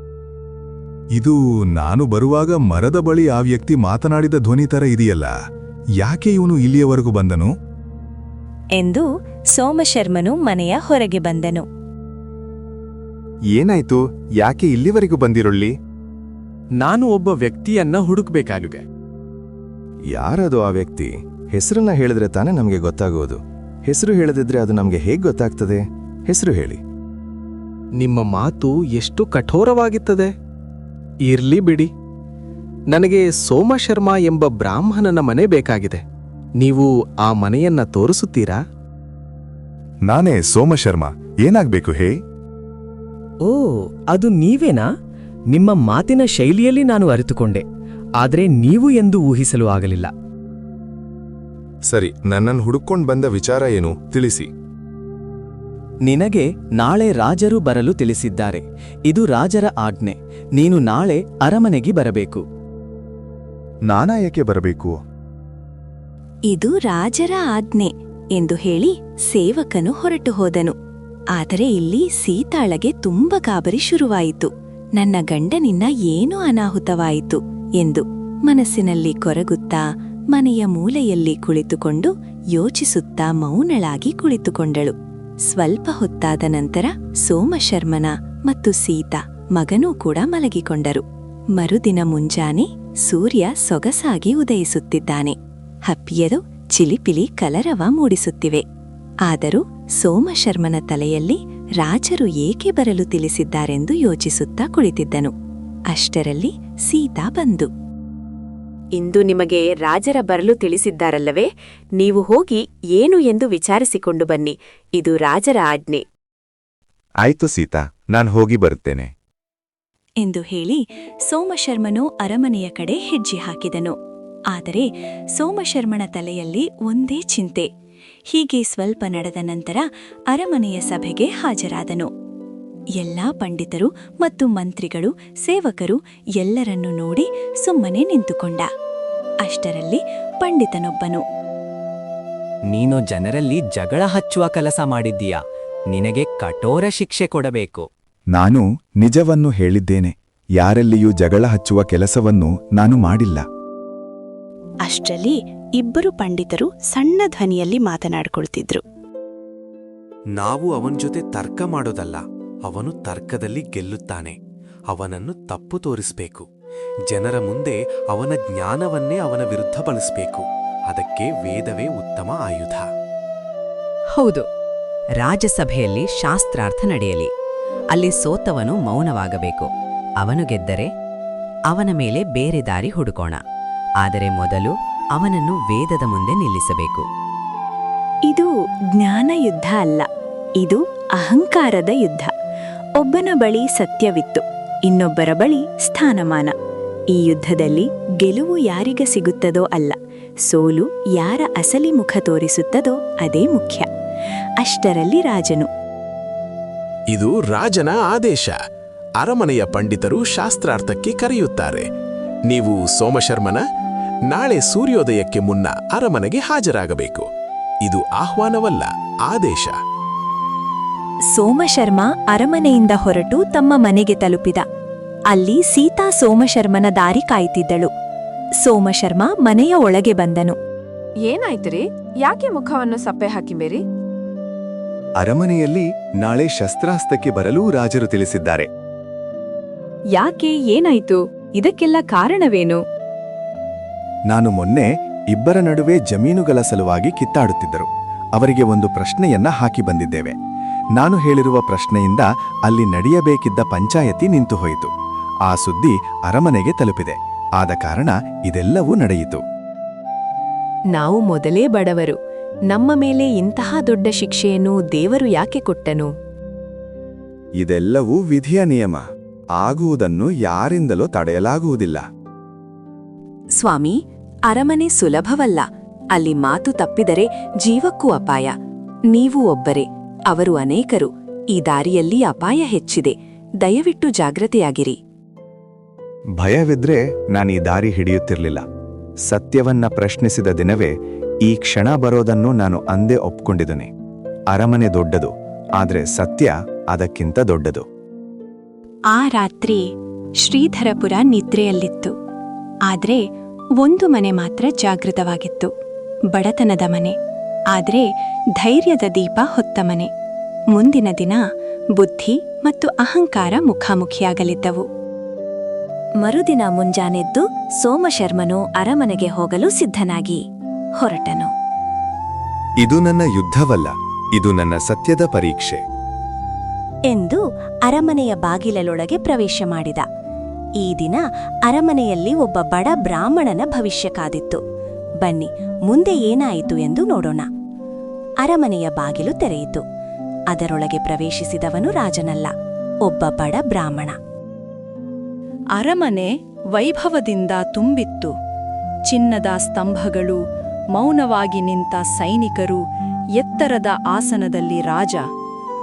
ಇದು ನಾನು ಬರುವಾಗ ಮರದ ಬಳಿ ಆ ವ್ಯಕ್ತಿ ಮಾತನಾಡಿದ ಧ್ವನಿ ತರ ಇದೆಯಲ್ಲ ಯಾಕೆ ಇವನು ಇಲ್ಲಿಯವರೆಗೂ ಬಂದನು? ಎಂದು ಸೋಮಶರ್ಮನು ಮನೆಯ ಹೊರಗೆ ಬಂದನು. ಏನಾಯ್ತು? ಯಾಕೆ ಇಲ್ಲಿವರೆಗೂ ಬಂದಿರೊಳ್ಳಿ? ನಾನು ಒಬ್ಬ ವ್ಯಕ್ತಿಯನ್ನ ಹುಡುಕ್ಬೇಕಾಗಿದೆ. ಯಾರದು ಆ ವ್ಯಕ್ತಿ? ಹೆಸರನ್ನ ಹೇಳಿದ್ರೆ ತಾನೇ ನಮಗೆ ಗೊತ್ತಾಗೋದು. ಹೆಸರು ಹೇಳದಿದ್ರೆ ಅದು ನಮಗೆ ಹೇಗೆ ಗೊತ್ತಾಗ್ತದೆ? ಹೆಸರು ಹೇಳಿ. ನಿಮ್ಮ ಮಾತು ಎಷ್ಟು ಕಠೋರವಾಗಿತ್ತದೆ? ಇರ್ಲಿ ಬಿಡಿ. ನನಗೆ ಸೋಮಶರ್ಮ ಎಂಬ ಬ್ರಾಹ್ಮಣನ ಮನೆ ಬೇಕಾಗಿದೆ. ನೀವು ಆ ಮನೆಯನ್ನ ತೋರಿಸುತ್ತೀರಾ? ನಾನೇ ಸೋಮಶರ್ಮ. ಏನಾಗ್ಬೇಕು ಹೇ? ಓ ಅದು ನೀವೇನಾ? ನಿಮ್ಮ ಮಾತಿನ ಶೈಲಿಯಲ್ಲಿ ನಾನು ಅರಿತುಕೊಂಡೆ. ಆದರೆ ನೀವು ಎಂದು ಊಹಿಸಲು ಆಗಲಿಲ್ಲ. ಸರಿ ನನ್ನನ್ನು ಹುಡುಕೊಂಡು ಬಂದ ವಿಚಾರ ಏನು? ತಿಳಿಸಿ. ನಿನಗೆ ನಾಳೆ ರಾಜರು ಬರಲು ತಿಳಿಸಿದ್ದಾರೆ. ಇದು ರಾಜರ ಆಜ್ಞೆ. ನೀನು ನಾಳೆ ಅರಮನೆಗೆ ಬರಬೇಕು. ನಾನಾ ಏಕೆ ಬರಬೇಕು? ಇದು ರಾಜರ ಆಜ್ಞೆ ಎಂದು ಹೇಳಿ ಸೇವಕನು ಹೊರಟು ಹೋದನು. ಆದರೆ ಇಲ್ಲಿ ಸೀತಾಳಗೆ ತುಂಬ ಗಾಬರಿ ಶುರುವಾಯಿತು. ನನ್ನ ಗಂಡನಿಂದ ಏನೂ ಅನಾಹುತವಾಯಿತು ಎಂದು ಮನಸ್ಸಿನಲ್ಲಿ ಕೊರಗುತ್ತಾ ಮನೆಯ ಮೂಲೆಯಲ್ಲಿ ಕುಳಿತುಕೊಂಡು ಯೋಚಿಸುತ್ತಾ ಮೌನಳಾಗಿ ಕುಳಿತುಕೊಂಡಳು. ಸ್ವಲ್ಪ ಹೊತ್ತಾದ ನಂತರ ಸೋಮಶರ್ಮನ ಮತ್ತು ಸೀತಾ ಮಗನೂ ಕೂಡ ಮಲಗಿಕೊಂಡರು. ಮರುದಿನ ಮುಂಜಾನೆ ಸೂರ್ಯ ಸೊಗಸಾಗಿ ಉದಯಿಸುತ್ತಿದ್ದಾನೆ. ಹಪ್ಪಿಯರು ಚಿಲಿಪಿಲಿ ಕಲರವ ಮೂಡಿಸುತ್ತಿವೆ. ಆದರೂ ಸೋಮಶರ್ಮನ ತಲೆಯಲ್ಲಿ ರಾಜರು ಏಕೆ ಬರಲು ತಿಳಿಸಿದ್ದಾರೆಂದು ಯೋಚಿಸುತ್ತಾ ಕುಳಿತಿದ್ದನು. ಅಷ್ಟರಲ್ಲಿ ಸೀತಾ ಬಂದು ಇಂದು ನಿಮಗೆ ರಾಜರ ಬರಲು ತಿಳಿಸಿದ್ದಾರಲ್ಲವೇ? ನೀವು ಹೋಗಿ ಏನು ಎಂದು ವಿಚಾರಿಸಿಕೊಂಡು ಬನ್ನಿ. ಇದು ರಾಜರ ಆಜ್ಞೆ. ಆಯ್ತು ಸೀತಾ ನಾನು ಹೋಗಿ ಬರುತ್ತೇನೆ. ಎಂದು ಹೇಳಿ ಸೋಮಶರ್ಮನು ಅರಮನೆಯ ಕಡೆ ಹೆಜ್ಜೆ ಹಾಕಿದನು. ಆದರೆ ಸೋಮಶರ್ಮನ ತಲೆಯಲ್ಲಿ ಒಂದೇ ಚಿಂತೆ. ಹೀಗೆ ಸ್ವಲ್ಪ ನಡೆದ ನಂತರ ಅರಮನೆಯ ಸಭೆಗೆ ಹಾಜರಾದನು. ಎಲ್ಲಾ ಪಂಡಿತರು ಮತ್ತು ಮಂತ್ರಿಗಳು ಸೇವಕರು ಎಲ್ಲರನ್ನೂ ನೋಡಿ ಸುಮ್ಮನೆ ನಿಂತುಕೊಂಡ. ಅಷ್ಟರಲ್ಲಿ ಪಂಡಿತನೊಬ್ಬನು ನೀನು ಜನರಲ್ಲಿ ಜಗಳ ಹಚ್ಚುವ ಕೆಲಸ ಮಾಡಿದ್ದೀಯಾ? ನಿನಗೆ ಕಠೋರ ಶಿಕ್ಷೆ ಕೊಡಬೇಕು. ನಾನು ನಿಜವನ್ನು ಹೇಳಿದ್ದೇನೆ ಯಾರಲ್ಲಿಯೂ ಜಗಳ ಹಚ್ಚುವ ಕೆಲಸವನ್ನು ನಾನು ಮಾಡಿಲ್ಲ. ಅಷ್ಟರಲ್ಲಿ ಇಬ್ಬರು ಪಂಡಿತರು ಸಣ್ಣ ಧ್ವನಿಯಲ್ಲಿ ಮಾತನಾಡಿಕೊಳ್ತಿದ್ರು. ನಾವು ಅವನ ಜೊತೆ ತರ್ಕ ಮಾಡೋದಲ್ಲ. ಅವನು ತರ್ಕದಲ್ಲಿ ಗೆಲ್ಲುತ್ತಾನೆ. ಅವನನ್ನು ತಪ್ಪು ತೋರಿಸಬೇಕು. ಜನರ ಮುಂದೆ ಅವನ ಜ್ಞಾನವನ್ನೇ ಅವನ ವಿರುದ್ಧ ಬಳಸಬೇಕು. ಅದಕ್ಕೆ ವೇದವೇ ಉತ್ತಮ ಆಯುಧ. ಹೌದು. ರಾಜಸಭೆಯಲ್ಲಿ ಶಾಸ್ತ್ರಾರ್ಥ ನಡೆಯಲಿ. ಅಲ್ಲಿ ಸೋತವನು ಮೌನವಾಗಬೇಕು. ಅವನು ಗೆದ್ದರೆ ಅವನ ಮೇಲೆ ಬೇರೆ ದಾರಿ ಹುಡುಕೋಣ. ಆದರೆ ಮೊದಲು ಅವನನ್ನು ವೇದದ ಮುಂದೆ ನಿಲ್ಲಿಸಬೇಕು. ಇದು ಜ್ಞಾನ ಯುದ್ಧ ಅಲ್ಲ. ಇದು ಅಹಂಕಾರದ ಯುದ್ಧ. ಒಬ್ಬನ ಬಳಿ ಸತ್ಯವಿತ್ತು, ಇನ್ನೊಬ್ಬರ ಬಳಿ ಸ್ಥಾನಮಾನ. ಈ ಯುದ್ಧದಲ್ಲಿ ಗೆಲುವು ಯಾರಿಗ ಸಿಗುತ್ತದೋ ಅಲ್ಲ, ಸೋಲು ಯಾರ ಅಸಲಿ ಮುಖ ತೋರಿಸುತ್ತದೋ ಅದೇ ಮುಖ್ಯ. ಅಷ್ಟರಲ್ಲಿ ರಾಜನು, ಇದು ರಾಜನ ಆದೇಶ. ಅರಮನೆಯ ಪಂಡಿತರು ಶಾಸ್ತ್ರಾರ್ಥಕ್ಕೆ ಕರೆಯುತ್ತಾರೆ, ನೀವು ಸೋಮಶರ್ಮನ, ನಾಳೆ ಸೂರ್ಯೋದಯಕ್ಕೆ ಮುನ್ನ ಅರಮನೆಗೆ ಹಾಜರಾಗಬೇಕು. ಇದು ಆಹ್ವಾನವಲ್ಲ, ಆದೇಶ. ಸೋಮಶರ್ಮ ಅರಮನೆಯಿಂದ ಹೊರಟು ತಮ್ಮ ಮನೆಗೆ ತಲುಪಿದ. ಅಲ್ಲಿ ಸೀತಾ ಸೋಮಶರ್ಮನ ದಾರಿ ಕಾಯ್ತಿದ್ದಳು. ಸೋಮಶರ್ಮ ಮನೆಯ ಒಳಗೆ ಬಂದನು. ಏನಾಯ್ತುರಿ? ಯಾಕೆ ಮುಖವನ್ನು ಸಪ್ಪೆ ಹಾಕಿಮೇರಿ ಅರಮನೆಯಲ್ಲಿ ನಾಳೆ ಶಸ್ತ್ರಾಸ್ತ್ರಕ್ಕೆ ಬರಲು ರಾಜರು ತಿಳಿಸಿದ್ದಾರೆ. ಯಾಕೆ? ಏನಾಯ್ತು? ಇದಕ್ಕೆಲ್ಲ ಕಾರಣವೇನು? ನಾನು ಮೊನ್ನೆ ಇಬ್ಬರ ನಡುವೆ ಜಮೀನುಗಳ ಸಲುವಾಗಿ ಕಿತ್ತಾಡುತ್ತಿದ್ದರು. ಅವರಿಗೆ ಒಂದು ಪ್ರಶ್ನೆಯನ್ನ ಹಾಕಿ ಬಂದಿದ್ದೇವೆ. ನಾನು ಹೇಳಿರುವ ಪ್ರಶ್ನೆಯಿಂದ ಅಲ್ಲಿ ನಡೆಯಬೇಕಿದ್ದ ಪಂಚಾಯತಿ ನಿಂತು ಹೋಯಿತು. ಆ ಸುದ್ದಿ ಅರಮನೆಗೆ ತಲುಪಿದೆ. ಆದ ಕಾರಣ ಇದೆಲ್ಲವೂ ನಡೆಯಿತು. ನಾವು ಮೊದಲೇ ಬಡವರು. ನಮ್ಮ ಮೇಲೆ ಇಂತಹ ದೊಡ್ಡ ಶಿಕ್ಷೆಯನ್ನು ದೇವರು ಯಾಕೆ ಕೊಟ್ಟನು? ಇದೆಲ್ಲವೂ ವಿಧಿಯ ನಿಯಮ. ಆಗುವುದನ್ನು ಯಾರಿಂದಲೂ ತಡೆಯಲಾಗುವುದಿಲ್ಲ. ಸ್ವಾಮಿ ಅರಮನೆ ಸುಲಭವಲ್ಲ. ಅಲ್ಲಿ ಮಾತು ತಪ್ಪಿದರೆ ಜೀವಕ್ಕೂ ಅಪಾಯ. ನೀವು ಒಬ್ಬರೇ. ಅವರು ಅನೇಕರು ಈ ದಾರಿಯಲ್ಲಿ ಅಪಾಯ ಹೆಚ್ಚಿದೆ. ದಯವಿಟ್ಟು ಜಾಗ್ರತೆಯಾಗಿರಿ. ಭಯವಿದ್ರೆ ನಾನು ಈ ದಾರಿ ಹಿಡಿಯುತ್ತಿರಲಿಲ್ಲ. ಸತ್ಯವನ್ನ ಪ್ರಶ್ನಿಸಿದ ದಿನವೇ ಈ ಕ್ಷಣ ಬರೋದನ್ನು ನಾನು ಅಂದೇ ಒಪ್ಕೊಂಡಿದ್ದೇನೆ. ಅರಮನೆ ದೊಡ್ಡದು ಆದ್ರೆ ಸತ್ಯ ಅದಕ್ಕಿಂತ ದೊಡ್ಡದು. ಆ ರಾತ್ರಿ ಶ್ರೀಧರಪುರ ನಿದ್ರೆಯಲ್ಲಿತ್ತು. ಆದ್ರೆ ಒಂದು ಮನೆ ಮಾತ್ರ ಜಾಗೃತವಾಗಿತ್ತು. ಬಡತನದ ಮನೆ. ಆದ್ರೆ ಧೈರ್ಯದ ದೀಪ ಹೊತ್ತ ಮನೆ ಮುಂದಿನ ದಿನ ಬುದ್ಧಿ ಮತ್ತು ಅಹಂಕಾರ ಮುಖಾಮುಖಿಯಾಗಲಿದ್ದವು. ಮರುದಿನ ಮುಂಜಾನೆದ್ದು ಸೋಮಶರ್ಮನು ಅರಮನೆಗೆ ಹೋಗಲು ಸಿದ್ಧನಾಗಿ ಹೊರಟನು. ಇದು ನನ್ನ ಯುದ್ಧವಲ್ಲ ಇದು ನನ್ನ ಸತ್ಯದ ಪರೀಕ್ಷೆ. ಎಂದು ಅರಮನೆಯ ಬಾಗಿಲಲೊಳಗೆ ಪ್ರವೇಶ ಮಾಡಿದ. ಈ ದಿನ ಅರಮನೆಯಲ್ಲಿ ಒಬ್ಬ ಬಡ ಬ್ರಾಹ್ಮಣನ ಭವಿಷ್ಯ ಕಾದಿತ್ತು. ಬನ್ನಿ, ಮುಂದೆ ಏನಾಯಿತು ಎಂದು ನೋಡೋಣ. ಅರಮನೆಯ ಬಾಗಿಲು ತೆರೆಯಿತು. ಅದರೊಳಗೆ ಪ್ರವೇಶಿಸಿದವನು ರಾಜನಲ್ಲ, ಒಬ್ಬ ಬಡ ಬ್ರಾಹ್ಮಣ. ಅರಮನೆ ವೈಭವದಿಂದ ತುಂಬಿತ್ತು. ಚಿನ್ನದ ಸ್ತಂಭಗಳು, ಮೌನವಾಗಿ ನಿಂತ ಸೈನಿಕರು ಎತ್ತರದ ಆಸನದಲ್ಲಿ ರಾಜ.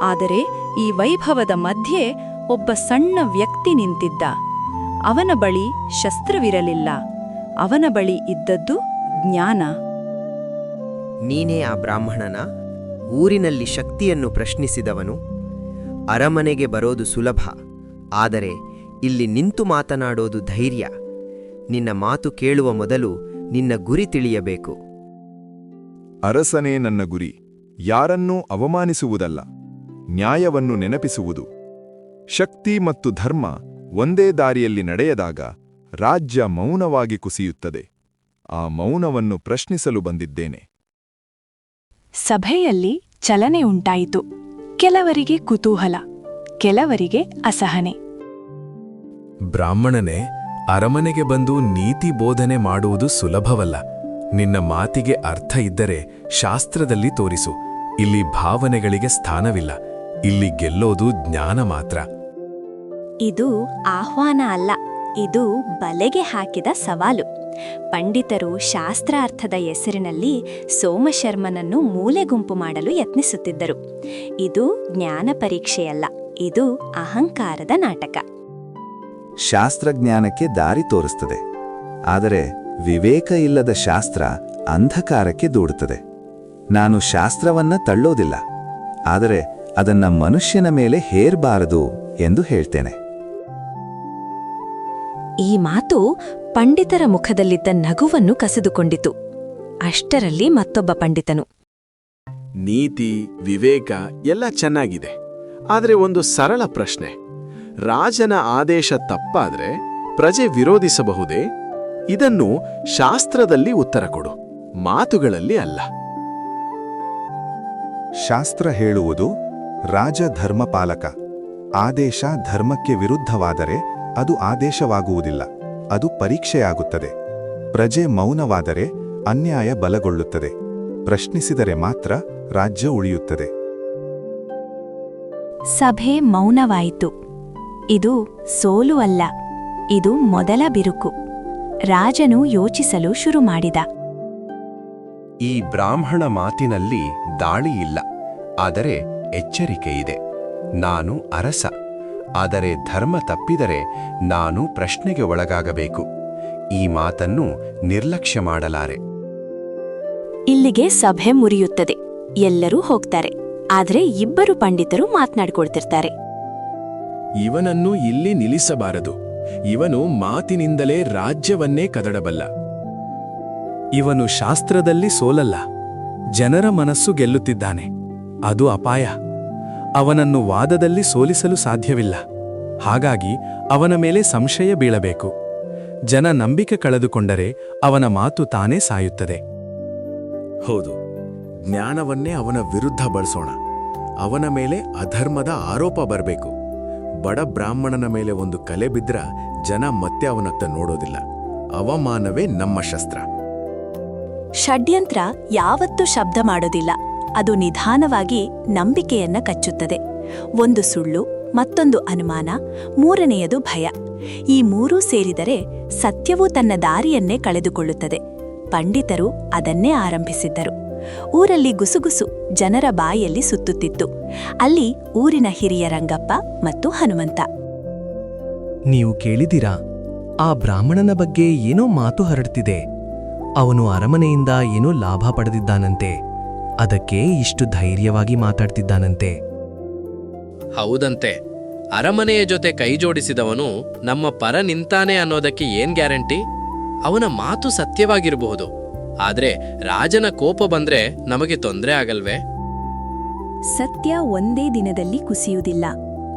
ಆದರೆ ಈ ವೈಭವದ ಮಧ್ಯೆ ಒಬ್ಬ ಸಣ್ಣ ವ್ಯಕ್ತಿ ನಿಂತಿದ್ದ. ಅವನ ಬಳಿ ಶಸ್ತ್ರವಿರಲಿಲ್ಲ. ಅವನ ಬಳಿ ಇದ್ದದ್ದು ಜ್ಞಾನ. ನೀನೇ ಆ ಬ್ರಾಹ್ಮಣನ ಊರಿನಲ್ಲಿ ಶಕ್ತಿಯನ್ನು ಪ್ರಶ್ನಿಸಿದವನು. ಅರಮನೆಗೆ ಬರೋದು ಸುಲಭ ಆದರೆ ಇಲ್ಲಿ ನಿಂತು ಮಾತನಾಡೋದು ಧೈರ್ಯ. ನಿನ್ನ ಮಾತು ಕೇಳುವ ಮೊದಲು ನಿನ್ನ ಗುರಿ ತಿಳಿಯಬೇಕು. ಅರಸನೇ ನನ್ನ ಗುರಿ ಯಾರನ್ನೂ ಅವಮಾನಿಸುವುದಲ್ಲ ನ್ಯಾಯವನ್ನು ನೆನಪಿಸುವುದು. ಶಕ್ತಿ ಮತ್ತು ಧರ್ಮ ಒಂದೇ ದಾರಿಯಲ್ಲಿ ನಡೆಯದಾಗ ರಾಜ್ಯ ಮೌನವಾಗಿ ಕುಸಿಯುತ್ತದೆ. ಆ ಮೌನವನ್ನು ಪ್ರಶ್ನಿಸಲು ಬಂದಿದ್ದೇನೆ. ಸಭೆಯಲ್ಲಿ ಚಲನೆ ಉಂಟಾಯಿತು. ಕೆಲವರಿಗೆ ಕುತೂಹಲ ಕೆಲವರಿಗೆ ಅಸಹನೆ. ಬ್ರಾಹ್ಮಣನೇ ಅರಮನೆಗೆ ಬಂದು ನೀತಿ ಬೋಧನೆ ಮಾಡುವುದು ಸುಲಭವಲ್ಲ. ನಿನ್ನ ಮಾತಿಗೆ ಅರ್ಥ ಇದ್ದರೆ ಶಾಸ್ತ್ರದಲ್ಲಿ ತೋರಿಸು. ಇಲ್ಲಿ ಭಾವನೆಗಳಿಗೆ ಸ್ಥಾನವಿಲ್ಲ. ಇಲ್ಲಿ ಗೆಲ್ಲೋದು ಜ್ಞಾನ ಮಾತ್ರ. ಇದು ಆಹ್ವಾನ ಅಲ್ಲ. ಇದು ಬಲೆಗೆ ಹಾಕಿದ ಸವಾಲು. ಪಂಡಿತರು ಶಾಸ್ತ್ರಾರ್ಥದ ಹೆಸರಿನಲ್ಲಿ ಸೋಮಶರ್ಮನನ್ನು ಮೂಲೆಗುಂಪು ಮಾಡಲು ಯತ್ನಿಸುತ್ತಿದ್ದರು. ಇದು ಜ್ಞಾನ ಪರೀಕ್ಷೆಯಲ್ಲ ಇದು ಅಹಂಕಾರದ ನಾಟಕ. ಶಾಸ್ತ್ರಜ್ಞಾನಕ್ಕೆ ದಾರಿ ತೋರಿಸುತ್ತದೆ ಆದರೆ ವಿವೇಕ ಇಲ್ಲದ ಶಾಸ್ತ್ರ ಅಂಧಕಾರಕ್ಕೆ ದೂಡುತ್ತದೆ. ನಾನು ಶಾಸ್ತ್ರವನ್ನ ತಳ್ಳೋದಿಲ್ಲ ಆದರೆ ಅದನ್ನ ಮನುಷ್ಯನ ಮೇಲೆ ಹೇರ್ಬಾರದು ಎಂದು ಹೇಳ್ತೇನೆ. ಈ ಮಾತು ಪಂಡಿತರ ಮುಖದಲ್ಲಿದ್ದ ನಗುವನ್ನು ಕಸಿದುಕೊಂಡಿತು. ಅಷ್ಟರಲ್ಲಿ ಮತ್ತೊಬ್ಬ ಪಂಡಿತನು ನೀತಿ ವಿವೇಕ ಎಲ್ಲ ಚೆನ್ನಾಗಿದೆ. ಆದರೆ ಒಂದು ಸರಳ ಪ್ರಶ್ನೆ. ರಾಜನ ಆದೇಶ ತಪ್ಪಾದ್ರೆ ಪ್ರಜೆ ವಿರೋಧಿಸಬಹುದೇ? ಇದನ್ನು ಶಾಸ್ತ್ರದಲ್ಲಿ ಉತ್ತರ ಕೊಡು. ಮಾತುಗಳಲ್ಲಿ ಅಲ್ಲ. ಶಾಸ್ತ್ರ ಹೇಳುವುದು ರಾಜ ಧರ್ಮಪಾಲಕ. ಆದೇಶ ಧರ್ಮಕ್ಕೆ ವಿರುದ್ಧವಾದರೆ ಅದು ಆದೇಶವಾಗುವುದಿಲ್ಲ. ಅದು ಪರೀಕ್ಷೆಯಾಗುತ್ತದೆ. ಪ್ರಜೆ ಮೌನವಾದರೆ ಅನ್ಯಾಯ ಬಲಗೊಳ್ಳುತ್ತದೆ. ಪ್ರಶ್ನಿಸಿದರೆ ಮಾತ್ರ ರಾಜ್ಯ ಉಳಿಯುತ್ತದೆ. ಸಭೆ ಮೌನವಾಯಿತು. ಇದು ಸೋಲು ಅಲ್ಲ ಇದು ಮೊದಲ ಬಿರುಕು. ರಾಜನು ಯೋಚಿಸಲು ಶುರು ಮಾಡಿದ. ಈ ಬ್ರಾಹ್ಮಣ ಮಾತಿನಲ್ಲಿ ದಾಳಿಯಿಲ್ಲ ಇಲ್ಲ ಆದರೆ ಎಚ್ಚರಿಕೆ ಇದೆ ನಾನು ಅರಸ. ಆದರೆ ಧರ್ಮ ತಪ್ಪಿದರೆ ನಾನು ಪ್ರಶ್ನೆಗೆ ಒಳಗಾಗಬೇಕು. ಈ ಮಾತನ್ನು ನಿರ್ಲಕ್ಷ್ಯ ಮಾಡಲಾರೆ. ಇಲ್ಲಿಗೆ ಸಭೆ ಮುರಿಯುತ್ತದೆ. ಎಲ್ಲರೂ ಹೋಗ್ತಾರೆ. ಆದರೆ ಇಬ್ಬರು ಪಂಡಿತರು ಮಾತನಾಡಿಕೊಳ್ತಿರ್ತಾರೆ. ಇವನನ್ನು ಇಲ್ಲಿ ನಿಲ್ಲಿಸಬಾರದು. ಇವನು ಮಾತಿನಿಂದಲೇ ರಾಜ್ಯವನ್ನೇ ಕದಡಬಲ್ಲ. ಇವನು ಶಾಸ್ತ್ರದಲ್ಲಿ ಸೋಲಲ್ಲ. ಜನರ ಮನಸ್ಸು ಗೆಲ್ಲುತ್ತಿದ್ದಾನೆ. ಅದು ಅಪಾಯ. ಅವನನ್ನು ವಾದದಲ್ಲಿ ಸೋಲಿಸಲು ಸಾಧ್ಯವಿಲ್ಲ. ಹಾಗಾಗಿ ಅವನ ಮೇಲೆ ಸಂಶಯ ಬೀಳಬೇಕು. ಜನ ನಂಬಿಕೆ ಕಳೆದುಕೊಂಡರೆ ಅವನ ಮಾತು ತಾನೇ ಸಾಯುತ್ತದೆ. ಹೌದು ಜ್ಞಾನವನ್ನೇ ಅವನ ವಿರುದ್ಧ ಬಳಸೋಣ. ಅವನ ಮೇಲೆ ಅಧರ್ಮದ ಆರೋಪ ಬರಬೇಕು. ಬಡ ಬ್ರಾಹ್ಮಣನ ಮೇಲೆ ಒಂದು ಕಲೆ ಬಿದ್ರ ಜನ ಮತ್ತೆ ಅವನತ್ತ ನೋಡೋದಿಲ್ಲ. ಅವಮಾನವೇ ನಮ್ಮ ಶಸ್ತ್ರ. ಷಡ್ಯಂತ್ರ ಯಾವತ್ತೂ ಶಬ್ದ ಮಾಡೋದಿಲ್ಲ. ಅದು ನಿಧಾನವಾಗಿ ನಂಬಿಕೆಯನ್ನ ಕಚ್ಚುತ್ತದೆ. ಒಂದು ಸುಳ್ಳು, ಮತ್ತೊಂದು ಅನುಮಾನ, ಮೂರನೆಯದು ಭಯ. ಈ ಮೂರೂ ಸೇರಿದರೆ ಸತ್ಯವೂ ತನ್ನ ದಾರಿಯನ್ನೇ ಕಳೆದುಕೊಳ್ಳುತ್ತದೆ. ಪಂಡಿತರು ಅದನ್ನೇ ಆರಂಭಿಸಿದ್ದರು. ಊರಲ್ಲಿ ಗುಸುಗುಸು ಜನರ ಬಾಯಲ್ಲಿ ಸುತ್ತುತ್ತಿತ್ತು. ಅಲ್ಲಿ ಊರಿನ ಹಿರಿಯ ರಂಗಪ್ಪ ಮತ್ತು ಹನುಮಂತ. ನೀವು ಕೇಳಿದಿರಾ ಆ ಬ್ರಾಹ್ಮಣನ ಬಗ್ಗೆ ಏನೋ ಮಾತು ಹರಡ್ತಿದೆ. ಅವನು ಅರಮನೆಯಿಂದ ಏನೋ ಲಾಭ ಪಡೆದಿದ್ದಾನಂತೆ. ಅದಕ್ಕೆ ಇಷ್ಟು ಧೈರ್ಯವಾಗಿ ಮಾತಾಡ್ತಿದ್ದಾನಂತೆ. ಹೌದಂತೆ. ಅರಮನೆಯ ಜೊತೆ ಕೈಜೋಡಿಸಿದವನು ನಮ್ಮ ಪರ ನಿಂತಾನೆ ಅನ್ನೋದಕ್ಕೆ ಏನ್ ಗ್ಯಾರಂಟಿ? ಅವನ ಮಾತು ಸತ್ಯವಾಗಿರಬಹುದು. ಆದ್ರೆ ರಾಜನ ಕೋಪ ಬಂದ್ರೆ ನಮಗೆ ತೊಂದರೆ ಆಗಲ್ವೇ? ಸತ್ಯ ಒಂದೇ ದಿನದಲ್ಲಿ ಕುಸಿಯುವುದಿಲ್ಲ.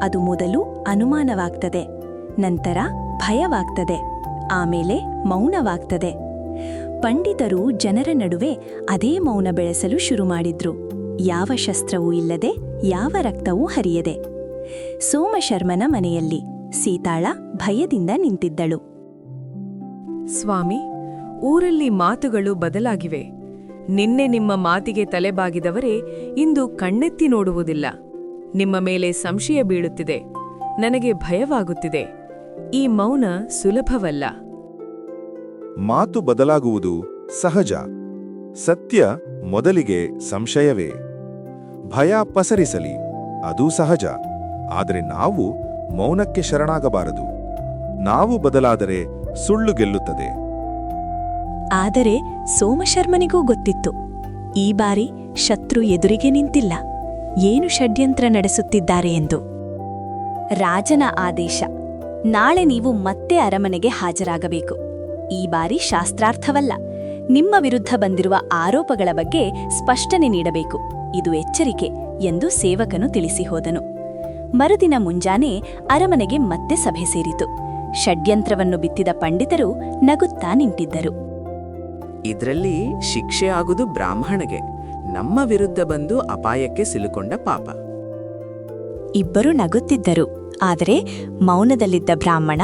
ಅದು ಮೊದಲು ಅನುಮಾನವಾಗ್ತದೆ. ನಂತರ ಭಯವಾಗ್ತದೆ. ಆಮೇಲೆ ಮೌನವಾಗ್ತದೆ. ಪಂಡಿತರು ಜನರ ನಡುವೆ ಅದೇ ಮೌನ ಬೆಳೆಸಲು ಶುರು ಮಾಡಿದ್ರು. ಯಾವ ಶಸ್ತ್ರವೂ ಇಲ್ಲದೆ ಯಾವ ರಕ್ತವೂ ಹರಿಯದೆ. ಸೋಮಶರ್ಮನ ಮನೆಯಲ್ಲಿ ಸೀತಾಳ ಭಯದಿಂದ ನಿಂತಿದ್ದಳು. ಸ್ವಾಮಿ, ಊರಲ್ಲಿ ಮಾತುಗಳು ಬದಲಾಗಿವೆ. ನಿನ್ನೆ ನಿಮ್ಮ ಮಾತಿಗೆ ತಲೆಬಾಗಿದವರೇ ಇಂದು ಕಣ್ಣೆತ್ತಿ ನೋಡುವುದಿಲ್ಲ. ನಿಮ್ಮ ಮೇಲೆ ಸಂಶಯ ಬೀಳುತ್ತಿದೆ. ನನಗೆ ಭಯವಾಗುತ್ತಿದೆ. ಈ ಮೌನ ಸುಲಭವಲ್ಲ. ಮಾತು ಬದಲಾಗುವುದು ಸಹಜ. ಸತ್ಯ ಮೊದಲಿಗೆ ಸಂಶಯವೇ. ಭಯ ಪಸರಿಸಲಿ, ಅದೂ ಸಹಜ. ಆದರೆ ನಾವು ಮೌನಕ್ಕೆ ಶರಣಾಗಬಾರದು. ನಾವು ಬದಲಾದರೆ ಸುಳ್ಳು ಗೆಲ್ಲುತ್ತದೆ. ಆದರೆ ಸೋಮಶರ್ಮನಿಗೂ ಗೊತ್ತಿತ್ತು. ಈ ಬಾರಿ ಶತ್ರು ಎದುರಿಗೆ ನಿಂತಿಲ್ಲ. ಏನು ಷಡ್ಯಂತ್ರ ನಡೆಸುತ್ತಿದ್ದಾರೆ ಎಂದು. ರಾಜನ ಆದೇಶ. ನಾಳೆ ನೀವು ಮತ್ತೆ ಅರಮನೆಗೆ ಹಾಜರಾಗಬೇಕು. ಈ ಬಾರಿ ಶಾಸ್ತ್ರಾರ್ಥವಲ್ಲ. ನಿಮ್ಮ ವಿರುದ್ಧ ಬಂದಿರುವ ಆರೋಪಗಳ ಬಗ್ಗೆ ಸ್ಪಷ್ಟನೆ ನೀಡಬೇಕು. ಇದು ಎಚ್ಚರಿಕೆ ಎಂದು ಸೇವಕನು ತಿಳಿಸಿ ಹೋದನು. ಮರುದಿನ ಮುಂಜಾನೆ ಅರಮನೆಗೆ ಮತ್ತೆ ಸಭೆ ಸೇರಿತು. ಷಡ್ಯಂತ್ರವನ್ನು ಬಿತ್ತಿದ ಪಂಡಿತರು ನಗುತ್ತಾ ನಿಂತಿದ್ದರು. ಇದರಲ್ಲಿ ಶಿಕ್ಷೆ ಆಗುದು ಬ್ರಾಹ್ಮಣಗೆ ನಮ್ಮ ವಿರುದ್ಧ ಬಂದು ಅಪಾಯಕ್ಕೆ ಸಿಲುಕೊಂಡ ಪಾಪ. ಇಬ್ಬರು ನಗುತ್ತಿದ್ದರು. ಆದರೆ ಮೌನದಲ್ಲಿದ್ದ ಬ್ರಾಹ್ಮಣ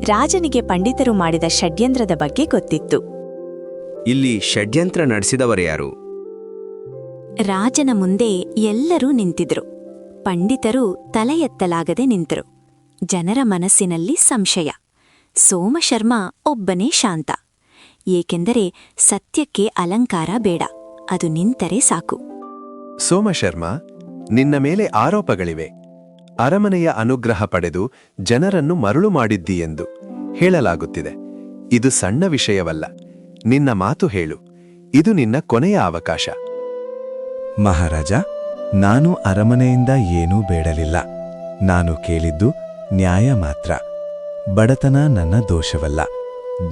ರಾಜನಿಗೆ ಪಂಡಿತರು ಮಾಡಿದ ಷಡ್ಯಂತ್ರದ ಬಗ್ಗೆ ಗೊತ್ತಿತ್ತು. ಇಲ್ಲಿ ಷಡ್ಯಂತ್ರ ನಡೆಸಿದವರು ಯಾರು? ರಾಜನ ಮುಂದೆ ಎಲ್ಲರೂ ನಿಂತಿದ್ರು. ಪಂಡಿತರು ತಲೆ ಎತ್ತಲಾಗದೆ ನಿಂತರು. ಜನರ ಮನಸ್ಸಿನಲ್ಲಿ ಸಂಶಯ. ಸೋಮಶರ್ಮ ಒಬ್ಬನೇ ಶಾಂತ. ಏಕೆಂದರೆ ಸತ್ಯಕ್ಕೆ ಅಲಂಕಾರ ಬೇಡ. ಅದು ನಿಂತರೆ ಸಾಕು. ಸೋಮಶರ್ಮ ನಿನ್ನ ಮೇಲೆ ಆರೋಪಗಳಿವೆ. ಅರಮನೆಯ ಅನುಗ್ರಹ ಪಡೆದು ಜನರನ್ನು ಮರುಳು ಮಾಡಿದ್ದೀಯೆಂದು ಹೇಳಲಾಗುತ್ತಿದೆ. ಇದು ಸಣ್ಣ ವಿಷಯವಲ್ಲ. ನಿನ್ನ ಮಾತು ಹೇಳು. ಇದು ನಿನ್ನ ಕೊನೆಯ ಅವಕಾಶ. ಮಹಾರಾಜ, ನಾನು ಅರಮನೆಯಿಂದ ಏನೂ ಬೇಡಲಿಲ್ಲ. ನಾನು ಕೇಳಿದ್ದು ನ್ಯಾಯ ಮಾತ್ರ. ಬಡತನ ನನ್ನ ದೋಷವಲ್ಲ.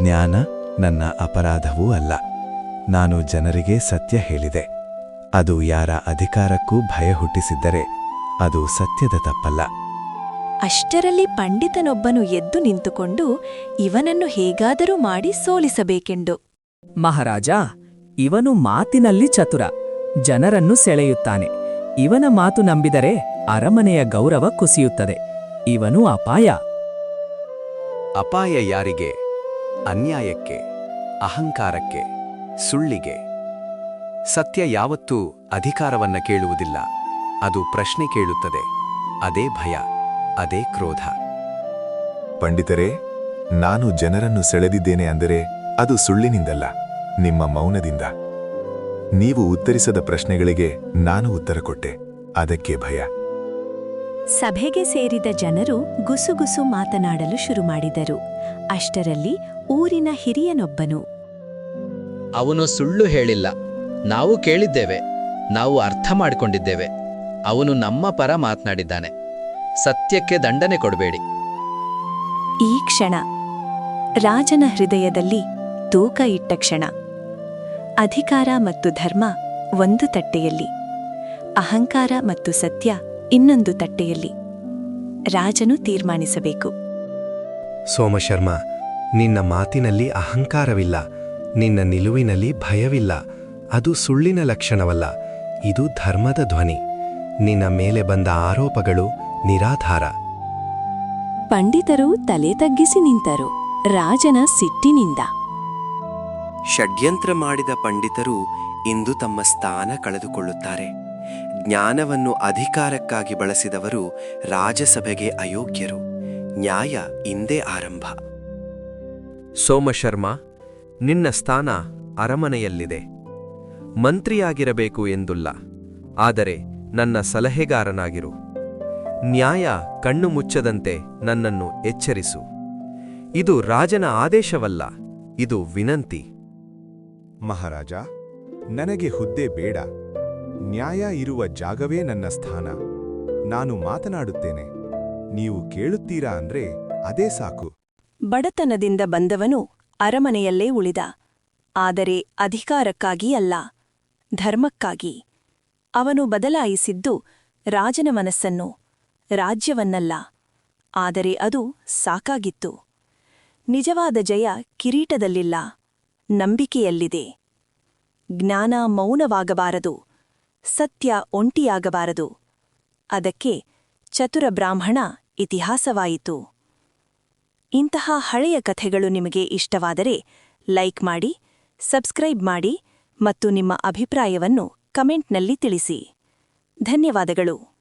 ಜ್ಞಾನ ನನ್ನ ಅಪರಾಧವೂ ಅಲ್ಲ. ನಾನು ಜನರಿಗೆ ಸತ್ಯ ಹೇಳಿದೆ. ಅದು ಯಾರ ಅಧಿಕಾರಕ್ಕೂ ಭಯ ಹುಟ್ಟಿಸಿದ್ದರೆ ಅದು ಸತ್ಯದ ತಪ್ಪಲ್ಲ. ಅಷ್ಟರಲ್ಲಿ ಪಂಡಿತನೊಬ್ಬನು ಎದ್ದು ನಿಂತುಕೊಂಡು ಇವನನ್ನು ಹೇಗಾದರೂ ಮಾಡಿ ಸೋಲಿಸಬೇಕೆಂದು. ಮಹಾರಾಜ ಇವನು ಮಾತಿನಲ್ಲಿ ಚತುರ ಜನರನ್ನು ಸೆಳೆಯುತ್ತಾನೆ. ಇವನ ಮಾತು ನಂಬಿದರೆ ಅರಮನೆಯ ಗೌರವ ಕುಸಿಯುತ್ತದೆ. ಇವನು ಅಪಾಯ. ಅಪಾಯ ಯಾರಿಗೆ? ಅನ್ಯಾಯಕ್ಕೆ ಅಹಂಕಾರಕ್ಕೆ ಸುಳ್ಳಿಗೆ. ಸತ್ಯ ಯಾವತ್ತೂ ಅಧಿಕಾರವನ್ನ ಕೇಳುವುದಿಲ್ಲ. ಅದು ಪ್ರಶ್ನೆ ಕೇಳುತ್ತದೆ. ಅದೇ ಭಯ ಅದೇ ಕ್ರೋಧ. ಪಂಡಿತರೇ ನಾನು ಜನರನ್ನು ಸೆಳೆದಿದ್ದೇನೆ ಅಂದರೆ ಅದು ಸುಳ್ಳಿನಿಂದಲ್ಲ ನಿಮ್ಮ ಮೌನದಿಂದ. ನೀವು ಉತ್ತರಿಸದ ಪ್ರಶ್ನೆಗಳಿಗೆ ನಾನು ಉತ್ತರ ಕೊಟ್ಟೆ ಅದಕ್ಕೆ ಭಯ. ಸಭೆಗೆ ಸೇರಿದ ಜನರು ಗುಸುಗುಸು ಮಾತನಾಡಲು ಶುರು ಮಾಡಿದರು. ಅಷ್ಟರಲ್ಲಿ ಊರಿನ ಹಿರಿಯನೊಬ್ಬನು ಅವನು ಸುಳ್ಳು ಹೇಳಿಲ್ಲ. ನಾವು ಕೇಳಿದ್ದೇವೆ ನಾವು ಅರ್ಥ ಮಾಡಿಕೊಂಡಿದ್ದೇವೆ. ಅವನು ನಮ್ಮ ಪರ ಮಾತನಾಡಿದ್ದಾನೆ. ಸತ್ಯಕ್ಕೆ ದಂಡನೆ ಕೊಡಬೇಡಿ. ಈ ಕ್ಷಣ ರಾಜನ ಹೃದಯದಲ್ಲಿ ತೂಕ ಇಟ್ಟ ಕ್ಷಣ. ಅಧಿಕಾರ ಮತ್ತು ಧರ್ಮ ಒಂದು ತಟ್ಟೆಯಲ್ಲಿ. ಅಹಂಕಾರ ಮತ್ತು ಸತ್ಯ ಇನ್ನೊಂದು ತಟ್ಟೆಯಲ್ಲಿ. ರಾಜನು ತೀರ್ಮಾನಿಸಬೇಕು. ಸೋಮಶರ್ಮ ನಿನ್ನ ಮಾತಿನಲ್ಲಿ ಅಹಂಕಾರವಿಲ್ಲ ನಿನ್ನ ನಿಲುವಿನಲ್ಲಿ ಭಯವಿಲ್ಲ. ಅದು ಸುಳ್ಳಿನ ಲಕ್ಷಣವಲ್ಲ ಇದು ಧರ್ಮದ ಧ್ವನಿ. ನಿನ್ನ ಮೇಲೆ ಬಂದ ಆರೋಪಗಳು ನಿರಾಧಾರ. ಪಂಡಿತರು ತಲೆ ತಗ್ಗಿಸಿ ನಿಂತರು ರಾಜನ ಸಿಟ್ಟಿನಿಂದ. ಷಡ್ಯಂತ್ರ ಮಾಡಿದ ಪಂಡಿತರು ಇಂದು ತಮ್ಮ ಸ್ಥಾನ ಕಳೆದುಕೊಳ್ಳುತ್ತಾರೆ. ಜ್ಞಾನವನ್ನು ಅಧಿಕಾರಕ್ಕಾಗಿ ಬಳಸಿದವರು ರಾಜಸಭೆಗೆ ಅಯೋಗ್ಯರು. ನ್ಯಾಯ ಇಂದೇ ಆರಂಭ. ಸೋಮಶರ್ಮ ನಿನ್ನ ಸ್ಥಾನ ಅರಮನೆಯಲ್ಲಿದೆ. ಮಂತ್ರಿಯಾಗಿರಬೇಕು ಎಂದುಲ್ಲ. ಆದರೆ ನನ್ನ ಸಲಹೆಗಾರನಾಗಿರು. ನ್ಯಾಯ ಕಣ್ಣು ಮುಚ್ಚದಂತೆ ನನ್ನನ್ನು ಎಚ್ಚರಿಸು. ಇದು ರಾಜನ ಆದೇಶವಲ್ಲ ಇದು ವಿನಂತಿ. ಮಹಾರಾಜ ನನಗೆ ಹುದ್ದೆ ಬೇಡ. ನ್ಯಾಯ ಇರುವ ಜಾಗವೇ ನನ್ನ ಸ್ಥಾನ. ನಾನು ಮಾತನಾಡುತ್ತೇನೆ. ನೀವು ಕೇಳುತ್ತೀರಾ ಅಂದ್ರೆ ಅದೇ ಸಾಕು. ಬಡತನದಿಂದ ಬಂದವನು ಅರಮನೆಯಲ್ಲೇ ಉಳಿದ. ಆದರೆ ಅಧಿಕಾರಕ್ಕಾಗಿ ಅಲ್ಲ ಧರ್ಮಕ್ಕಾಗಿ. ಅವನು ಬದಲಾಯಿಸಿದ್ದು ರಾಜನ ಮನಸ್ಸನ್ನು, ರಾಜ್ಯವನ್ನಲ್ಲ. ಆದರೆ ಅದು ಸಾಕಾಗಿತ್ತು. ನಿಜವಾದ ಜಯ ಕಿರೀಟದಲ್ಲಿಲ್ಲ, ನಂಬಿಕೆಯಲ್ಲಿದೆ. ಜ್ಞಾನ ಮೌನವಾಗಬಾರದು, ಸತ್ಯ ಒಂಟಿಯಾಗಬಾರದು. ಅದಕ್ಕೆ ಚತುರ ಬ್ರಾಹ್ಮಣ ಇತಿಹಾಸವಾಯಿತು. ಇಂತಹ ಹಳೆಯ ಕಥೆಗಳು ನಿಮಗೆ ಇಷ್ಟವಾದರೆ ಲೈಕ್ ಮಾಡಿ, ಸಬ್ಸ್ಕ್ರೈಬ್ ಮಾಡಿ ಮತ್ತು ನಿಮ್ಮ ಅಭಿಪ್ರಾಯವನ್ನು ಕಮೆಂಟ್ನಲ್ಲಿ ತಿಳಿಸಿ. ಧನ್ಯವಾದಗಳು.